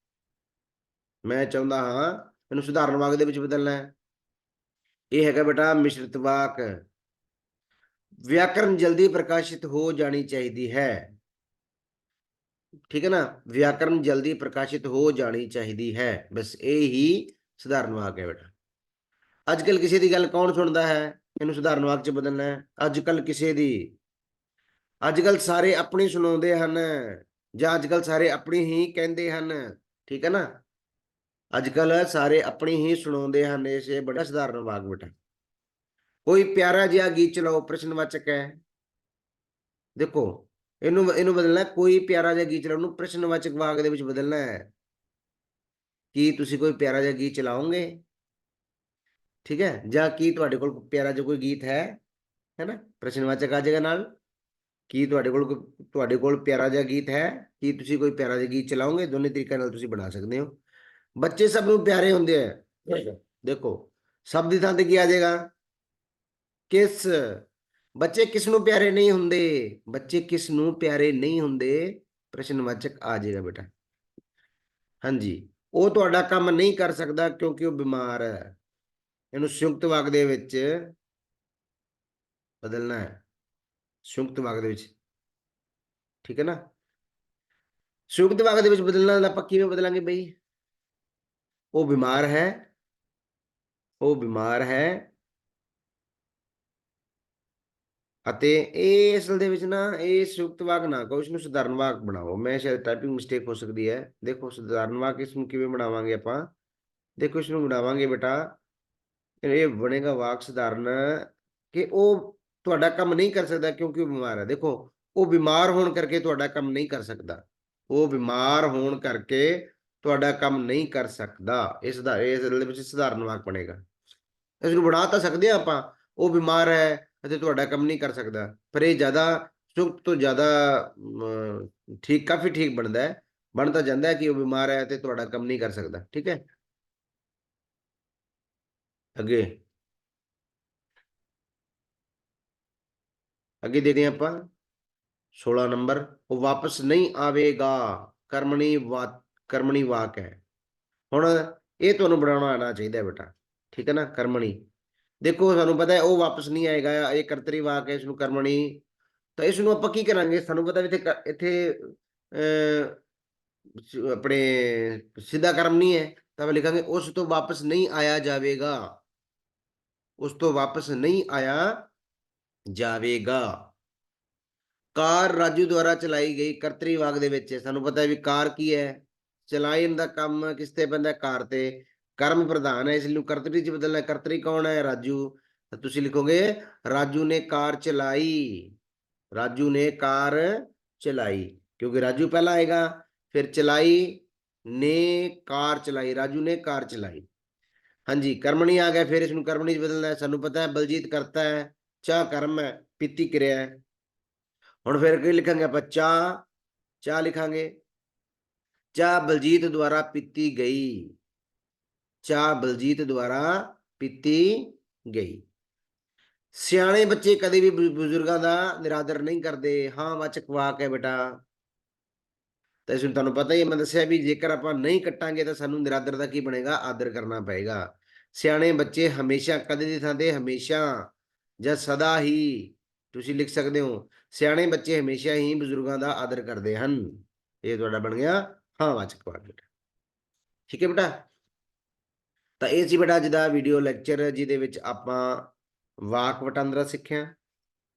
ਮੈਂ ਚਾਹੁੰਦਾ ਹਾਂ ਇਹਨੂੰ ਸੁਧਾਰਨ ਵਾਕ ਦੇ ਵਿੱਚ ਬਦਲਣਾ ਹੈ। ਇਹ ਹੈਗਾ ਬੇਟਾ ਮਿਸ਼ਰਿਤ ਵਾਕ। ਵਿਆਕਰਨ ਜਲਦੀ ਪ੍ਰਕਾਸ਼ਿਤ ਹੋ ਜਾਣੀ ਚਾਹੀਦੀ ਹੈ। ਠੀਕ ਹੈ ਨਾ? ਵਿਆਕਰਨ ਜਲਦੀ ਪ੍ਰਕਾਸ਼ਿਤ ਹੋ ਜਾਣੀ ਚਾਹੀਦੀ ਹੈ। ਬਸ ਇਹ ਹੀ ਸਧਾਰਨ ਵਾਕ ਹੈ ਬੇਟਾ। ਅੱਜ ਕੱਲ ਕਿਸੇ ਦੀ ਗੱਲ ਕੌਣ ਸੁਣਦਾ ਹੈ? ਇਹਨੂੰ ਸਧਾਰਨ ਵਾਕ ਚ ਬਦਲਣਾ ਹੈ। ਅੱਜ ਕੱਲ ਕਿਸੇ ਦੀ। ਅੱਜ ਕੱਲ ਸਾਰੇ ਆਪਣੀ ਸੁਣਾਉਂਦੇ ਹਨ ਜਾਂ ਅੱਜ ਕੱਲ ਸਾਰੇ ਆਪਣੀ ਹੀ ਕਹਿੰਦੇ ਹਨ। ਠੀਕ ਹੈ ਨਾ? ਅੱਜ ਕੱਲ ਸਾਰੇ ਆਪਣੀ ਹੀ ਸੁਣਾਉਂਦੇ ਹਨ। ਇਸ ਇਹ ਬੜਾ ਸਧਾਰਨ ਵਾਕ ਬੇਟਾ। ਕੋਈ ਪਿਆਰਾ ਜਿਹਾ ਗੀਤ ਚਲਾਓ। ਪ੍ਰਸ਼ਨਵਾਚਕ ਹੈ। ਦੇਖੋ ਇਹਨੂੰ ਇਹਨੂੰ ਬਦਲਣਾ ਕੋਈ ਪਿਆਰਾ ਜਿਹਾ ਗੀਤ ਚਲਾਓ ਨੂੰ ਪ੍ਰਸ਼ਨਵਾਚਕ ਵਾਕ ਦੇ ਵਿੱਚ ਬਦਲਣਾ ਹੈ। ਕੀ ਤੁਸੀਂ ਕੋਈ ਪਿਆਰਾ ਜਿਹਾ ਗੀਤ ਚਲਾਓਗੇ? ਠੀਕ ਹੈ? ਜਾਂ ਕੀ ਤੁਹਾਡੇ ਕੋਲ ਪਿਆਰਾ ਜਿਹਾ ਕੋਈ ਗੀਤ ਹੈ? ਹੈ ਨਾ? ਪ੍ਰਸ਼ਨਵਾਚਕ ਆ ਜਾਏਗਾ ਨਾਲ। ਕੀ ਤੁਹਾਡੇ ਕੋਲ ਤੁਹਾਡੇ ਕੋਲ ਪਿਆਰਾ ਜਿਹਾ ਗੀਤ ਹੈ? ਕੀ ਤੁਸੀਂ ਕੋਈ ਪਿਆਰਾ ਜਿਹਾ ਗੀਤ ਚਲਾਓਗੇ? ਦੋਨੇ ਤਰੀਕਿਆਂ ਨਾਲ ਤੁਸੀਂ ਬਣਾ ਸਕਦੇ ਹੋ। ਬੱਚੇ ਸਭ ਨੂੰ ਪਿਆਰੇ ਹੁੰਦੇ ਆ। ਦੇਖੋ ਸਭ ਦੀ ਥਾਂ ਤੇ ਕੀ ਆ ਜਾਏਗਾ? ਕਿਸ ਬੱਚੇ ਕਿਸ ਨੂੰ ਪਿਆਰੇ ਨਹੀਂ ਹੁੰਦੇ? ਬੱਚੇ ਕਿਸ ਨੂੰ ਪਿਆਰੇ ਨਹੀਂ ਹੁੰਦੇ? ਪ੍ਰਸ਼ਨਵਾਚਕ ਆ ਜਾਏਗਾ ਬੇਟਾ। ਹਾਂਜੀ। ਉਹ ਤੁਹਾਡਾ ਕੰਮ ਨਹੀਂ ਕਰ ਸਕਦਾ ਕਿਉਂਕਿ ਉਹ ਬਿਮਾਰ ਹੈ। ਇਹਨੂੰ ਸੰਯੁਕਤ ਵਾਕ ਦੇ ਵਿੱਚ ਬਦਲਣਾ ਹੈ। ਸੰਯੁਕਤ ਵਾਕ ਦੇ ਵਿੱਚ। ਠੀਕ ਹੈ ਨਾ? ਸੰਯੁਕਤ ਵਾਕ ਦੇ ਵਿੱਚ ਬਦਲਣਾ ਆਪਾਂ ਕਿਵੇਂ ਬਦਲਾਂਗੇ ਬਈ? ਉਹ ਬਿਮਾਰ ਹੈ। ਉਹ ਬਿਮਾਰ ਹੈ। ਅਤੇ ਇਹ ਅਸਲ ਦੇ ਵਿੱਚ ਨਾ ਇਹ ਸੰਯੁਕਤ ਵਾਕ ਨਾ ਕਹੋ ਇਸ ਨੂੰ ਸਧਾਰਨ ਵਾਕ ਬਣਾਓ। ਮੈਂ ਸ਼ਾਇਦ ਟਾਈਪਿੰਗ ਮਿਸਟੇਕ ਹੋ ਸਕਦੀ ਹੈ। ਦੇਖੋ, ਸਧਾਰਨ ਵਾਕ ਇਸ ਨੂੰ ਕਿਵੇਂ ਬਣਾਵਾਂਗੇ ਆਪਾਂ? ਦੇਖੋ ਇਸ ਨੂੰ ਬਣਾਵਾਂਗੇ ਬੇਟਾ, ਇਹ ਬਣੇਗਾ ਵਾਕ ਸਧਾਰਨ ਕਿ ਉਹ ਤੁਹਾਡਾ ਕੰਮ ਨਹੀਂ ਕਰ ਸਕਦਾ ਕਿਉਂਕਿ ਉਹ ਬਿਮਾਰ ਹੈ। ਦੇਖੋ, ਉਹ ਬਿਮਾਰ ਹੋਣ ਕਰਕੇ ਤੁਹਾਡਾ ਕੰਮ ਨਹੀਂ ਕਰ ਸਕਦਾ। ਉਹ ਬਿਮਾਰ ਹੋਣ ਕਰਕੇ ਤੁਹਾਡਾ ਕੰਮ ਨਹੀਂ ਕਰ ਸਕਦਾ। ਇਸ ਦਾ ਇਸ ਦੇ ਵਿੱਚ ਸਧਾਰਨ ਵਾਕ ਬਣੇਗਾ। ਇਸ ਨੂੰ ਬਣਾ ਤਾਂ ਸਕਦੇ ਹਾਂ ਆਪਾਂ। ਉਹ ਬਿਮਾਰ ਹੈ ਅਤੇ ਤੁਹਾਡਾ ਕੰਮ ਨਹੀਂ ਕਰ ਸਕਦਾ। ਪਰ ਇਹ ਜ਼ਿਆਦਾ ਸੁਕਤ ਤੋਂ ਜ਼ਿਆਦਾ ਠੀਕ, ਕਾਫੀ ਠੀਕ ਬਣਦਾ ਹੈ। ਬਣ ਤਾਂ ਜਾਂਦਾ ਹੈ ਕਿ ਉਹ ਬਿਮਾਰ ਹੈ ਤੇ ਤੁਹਾਡਾ ਕੰਮ ਨਹੀਂ ਕਰ ਸਕਦਾ। ਠੀਕ ਹੈ? ਅੱਗੇ। ਅੱਗੇ ਦੇਖਦੇ ਹਾਂ ਆਪਾਂ। 16 ਨੰਬਰ। ਉਹ ਵਾਪਸ ਨਹੀਂ ਆਵੇਗਾ। ਕਰਮਣੀ ਵਾ, ਕਰਮਣੀ ਵਾਕ ਹੈ। ਹੁਣ ਇਹ ਤੁਹਾਨੂੰ ਬਣਾਉਣਾ ਆਣਾ ਚਾਹੀਦਾ ਬੇਟਾ। ਠੀਕ ਹੈ ਨਾ? ਕਰਮਣੀ। ਦੇਖੋ, ਸਾਨੂੰ ਪਤਾ ਹੈ, ਉਹ ਵਾਪਸ ਨਹੀਂ ਆਏਗਾ, ਇਹ ਕਰਤਰੀ ਵਾਕ ਹੈ ਇਸ ਨੂੰ ਕਰਮਣੀ ਤਾਂ ਇਸ ਨੂੰ ਆਪਾਂ ਕੀ ਕਰਾਂਗੇ? ਸਾਨੂੰ ਪਤਾ ਵੀ ਇੱਥੇ ਇੱਥੇ ਆਪਣੇ ਸਿੱਧਾ ਕਰਮ ਨਹੀਂ ਹੈ। ਤਾਂ ਆਪਾਂ ਲਿਖਾਂਗੇ, ਉਸ ਤੋਂ ਵਾਪਸ ਨਹੀਂ ਆਇਆ ਜਾਵੇਗਾ। ਉਸ ਤੋਂ ਵਾਪਸ ਨਹੀਂ ਆਇਆ ਜਾਵੇਗਾ। ਕਾਰ ਰਾਜੂ ਦੁਆਰਾ ਚਲਾਈ ਗਈ ਕਰਤਰੀ ਵਾਕ ਦੇ ਵਿੱਚ, ਸਾਨੂੰ ਪਤਾ ਹੈ ਵੀ ਕਾਰ ਕੀ ਹੈ? ਚਲਾਇਨ ਦਾ ਕੰਮ ਕਿਸ ਤੇ ਪੈਂਦਾ? ਕਾਰ ਤੇ। ਕਰਮ ਪ੍ਰਧਾਨ ਹੈ ਇਸ ਲਈ ਕਰਤਰੀ ਚ ਬਦਲਣਾ ਹੈ। ਕਰਤਰੀ ਕੌਣ ਹੈ ਰਾਜੂ ਤਾਂ ਤੁਸੀਂ ਲਿਖੋਗੇ ਰਾਜੂ ਨੇ ਕਾਰ ਚਲਾਈ ਰਾਜੂ ਨੇ ਕਾਰ ਚਲਾਈ ਕਿਉਂਕਿ ਰਾਜੂ ਪਹਿਲਾਂ ਆਏਗਾ ਫਿਰ ਚਲਾਈ ਨੇ ਕਾਰ ਚਲਾਈ ਰਾਜੂ ਨੇ ਕਾਰ ਚਲਾਈ ਹਾਂਜੀ ਕਰਮਣੀ ਆ ਗਿਆ ਫਿਰ ਇਸ ਨੂੰ ਕਰਮਣੀ ਚ ਬਦਲਣਾ ਹੈ ਸਾਨੂੰ ਪਤਾ ਹੈ ਬਲਜੀਤ ਕਰਤਾ ਹੈ ਚਾਹ ਕਰਮ ਹੈ ਪੀਤੀ ਕਿਰਿਆ ਹੈ ਹੁਣ ਫਿਰ ਕੀ ਲਿਖਾਂਗੇ ਆਪਾਂ ਚਾਹ ਚਾਹ ਲਿਖਾਂਗੇ ਚਾਹ ਬਲਜੀਤ ਦੁਆਰਾ ਪੀਤੀ ਗਈ ਚਾਹ ਬਲਜੀਤ ਦੁਆਰਾ ਪੀਤੀ ਗਈ। ਸਿਆਣੇ ਬੱਚੇ ਕਦੇ ਵੀ ਬਜ਼ੁਰਗਾਂ ਦਾ ਨਿਰਾਦਰ ਨਹੀਂ ਕਰਦੇ। ਹਾਂ ਵਾਚਕ ਵਾਕ ਹੈ ਬੇਟਾ। ਤਾਂ ਇਸ ਨੂੰ ਤੁਹਾਨੂੰ ਪਤਾ ਹੀ ਮੈਂ ਦੱਸਿਆ ਵੀ ਜੇਕਰ ਆਪਾਂ ਨਹੀਂ ਕੱਟਾਂਗੇ ਤਾਂ ਸਾਨੂੰ ਨਿਰਾਦਰ ਦਾ ਕੀ ਬਣੇਗਾ? ਆਦਰ ਕਰਨਾ ਪਏਗਾ। ਸਿਆਣੇ ਬੱਚੇ ਹਮੇਸ਼ਾ ਕਦੇ ਦੀ ਥਾਂ ਤੇ ਹਮੇਸ਼ਾ ਜਾਂ ਸਦਾ ਹੀ ਤੁਸੀਂ ਲਿਖ ਸਕਦੇ ਹੋ, ਸਿਆਣੇ ਬੱਚੇ ਹਮੇਸ਼ਾ ਹੀ ਬਜ਼ੁਰਗਾਂ ਦਾ ਆਦਰ ਕਰਦੇ ਹਨ। ਇਹ ਤੁਹਾਡਾ ਬਣ ਗਿਆ, ਹਾਂ ਵਾਚਕ ਵਾਕ ਬੇਟਾ। ਠੀਕ ਹੈ ਬੇਟਾ? ਤਾਂ ਇਹ ਸੀ ਬੇਟਾ ਅੱਜ ਦਾ ਵੀਡੀਓ ਲੈਕਚਰ ਜਿਹਦੇ ਵਿੱਚ ਆਪਾਂ ਵਾਕ ਵਟਾਂਦਰਾ ਸਿੱਖਿਆ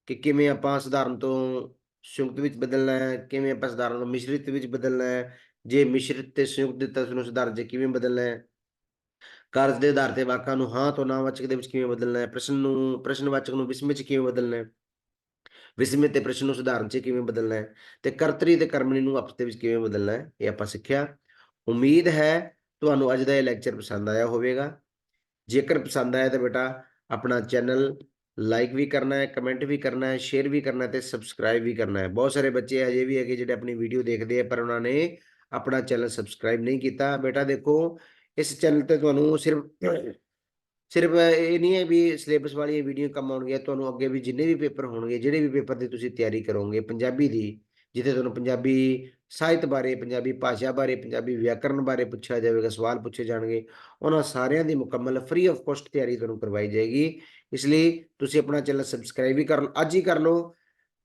ਕਿ ਕਿਵੇਂ ਆਪਾਂ ਸਧਾਰਨ ਤੋਂ ਸੰਯੁਕਤ ਵਿੱਚ ਬਦਲਣਾ ਹੈ, ਕਿਵੇਂ ਆਪਾਂ ਸਧਾਰਨ ਤੋਂ ਮਿਸ਼ਰਿਤ ਵਿੱਚ ਬਦਲਣਾ ਹੈ, ਜੇ ਮਿਸ਼ਰਿਤ ਤੇ ਸੰਯੁਕਤ ਦਿੱਤਾ ਉਸ ਨੂੰ ਸਧਾਰਨ 'ਚ ਕਿਵੇਂ ਬਦਲਣਾ ਹੈ? ਕਾਰਜ ਦੇ ਆਧਾਰ ਤੇ ਵਾਕਾਂ ਨੂੰ ਹਾਂ ਤੋਂ ਨਾਵਾਚਕ ਦੇ ਵਿੱਚ ਕਿਵੇਂ ਬਦਲਣਾ ਹੈ? ਪ੍ਰਸ਼ਨ ਨੂੰ, ਪ੍ਰਸ਼ਨਵਾਚਕ ਨੂੰ ਵਿਸਮੇ 'ਚ ਕਿਵੇਂ ਬਦਲਣਾ ਹੈ? ਵਿਸਮੇ ਤੇ ਪ੍ਰਸ਼ਨ ਨੂੰ ਸਧਾਰਨ 'ਚ ਕਿਵੇਂ ਬਦਲਣਾ ਹੈ? ਤੇ ਕਰਤਰੀ ਤੇ ਕਰਮਣੀ ਨੂੰ ਆਪਸ ਦੇ ਵਿੱਚ ਕਿਵੇਂ ਬਦਲਣਾ ਹੈ? ਇਹ ਆਪਾਂ ਸਿੱਖਿਆ। ਉਮੀਦ ਹੈ ਤੁਹਾਨੂੰ ਅੱਜ ਦਾ ਇਹ ਲੈਕਚਰ ਪਸੰਦ ਆਇਆ ਹੋਵੇਗਾ। ਜੇਕਰ ਪਸੰਦ ਆਇਆ ਤਾਂ ਬੇਟਾ ਆਪਣਾ ਚੈਨਲ ਲਾਈਕ ਵੀ ਕਰਨਾ ਹੈ ਕਮੈਂਟ ਵੀ ਕਰਨਾ ਹੈ ਸ਼ੇਅਰ ਵੀ ਕਰਨਾ ਹੈ ਤੇ ਸਬਸਕ੍ਰਾਈਬ ਵੀ ਕਰਨਾ ਹੈ। ਬਹੁਤ ਸਾਰੇ ਬੱਚੇ ਅਜੇ ਵੀ ਹੈਗੇ ਜਿਹੜੇ ਆਪਣੀ ਵੀਡੀਓ ਦੇਖਦੇ ਆ, ਪਰ ਉਹਨਾਂ ਨੇ ਆਪਣਾ ਚੈਨਲ ਸਬਸਕ੍ਰਾਈਬ ਨਹੀਂ ਕੀਤਾ। ਬੇਟਾ ਦੇਖੋ, ਇਸ ਚੈਨਲ ਤੇ ਤੁਹਾਨੂੰ ਸਿਰਫ ਸਿਰਫ ਇਹ ਨਹੀਂ ਹੈ ਵੀ ਸਿਲੇਬਸ ਵਾਲੀਆਂ ਵੀਡੀਓ ਕੰਮ ਆਉਣਗੀਆਂ, ਤੁਹਾਨੂੰ ਅੱਗੇ ਵੀ ਜਿੰਨੇ ਵੀ ਪੇਪਰ ਹੋਣਗੇ, ਜਿਹੜੇ ਵੀ ਪੇਪਰ ਦੀ ਤੁਸੀਂ ਤਿਆਰੀ ਕਰੋਗੇ ਪੰਜਾਬੀ ਦੀ, ਜਿੱਥੇ ਤੁਹਾਨੂੰ ਪੰਜਾਬੀ ਸਾਹਿਤ ਬਾਰੇ, ਪੰਜਾਬੀ ਭਾਸ਼ਾ ਬਾਰੇ, ਪੰਜਾਬੀ ਵਿਆਕਰਨ ਬਾਰੇ ਪੁੱਛਿਆ ਜਾਵੇਗਾ, ਸਵਾਲ ਪੁੱਛੇ ਜਾਣਗੇ, ਉਹਨਾਂ ਸਾਰਿਆਂ ਦੀ ਮੁਕੰਮਲ ਫ੍ਰੀ ਆਫ ਕੋਸਟ ਤਿਆਰੀ ਤੁਹਾਨੂੰ ਕਰਵਾਈ ਜਾਏਗੀ। ਇਸ ਲਈ ਤੁਸੀਂ ਆਪਣਾ ਚੈਨਲ ਸਬਸਕ੍ਰਾਈਬ ਵੀ ਕਰ ਲਓ, ਅੱਜ ਹੀ ਕਰ ਲਓ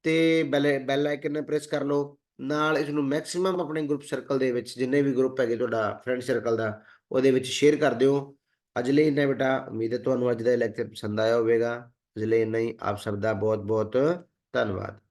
ਤੇ ਬੈਲ ਬੈਲ ਆਈਕਨ ਨੂੰ ਪ੍ਰੈਸ ਕਰ ਲਓ। ਨਾਲ ਇਸ ਨੂੰ ਮੈਕਸਿਮਮ ਆਪਣੇ ਗਰੁੱਪ ਸਰਕਲ ਦੇ ਵਿੱਚ ਜਿੰਨੇ ਵੀ ਗਰੁੱਪ ਹੈਗੇ ਤੁਹਾਡਾ ਫਰੈਂਡ ਸਰਕਲ ਦਾ, ਉਹਦੇ ਵਿੱਚ ਸ਼ੇਅਰ ਕਰ ਦਿਓ। ਅੱਜ ਲਈ ਇੰਨਾ ਬੇਟਾ, ਉਮੀਦ ਹੈ ਤੁਹਾਨੂੰ ਅੱਜ ਦਾ ਲੈਕਚਰ ਪਸੰਦ ਆਇਆ ਹੋਵੇਗਾ। ਅੱਜ ਲਈ ਇੰਨਾ ਹੀ, ਆਪ ਸਭ ਦਾ ਬਹੁਤ ਬਹੁਤ ਧੰਨਵਾਦ।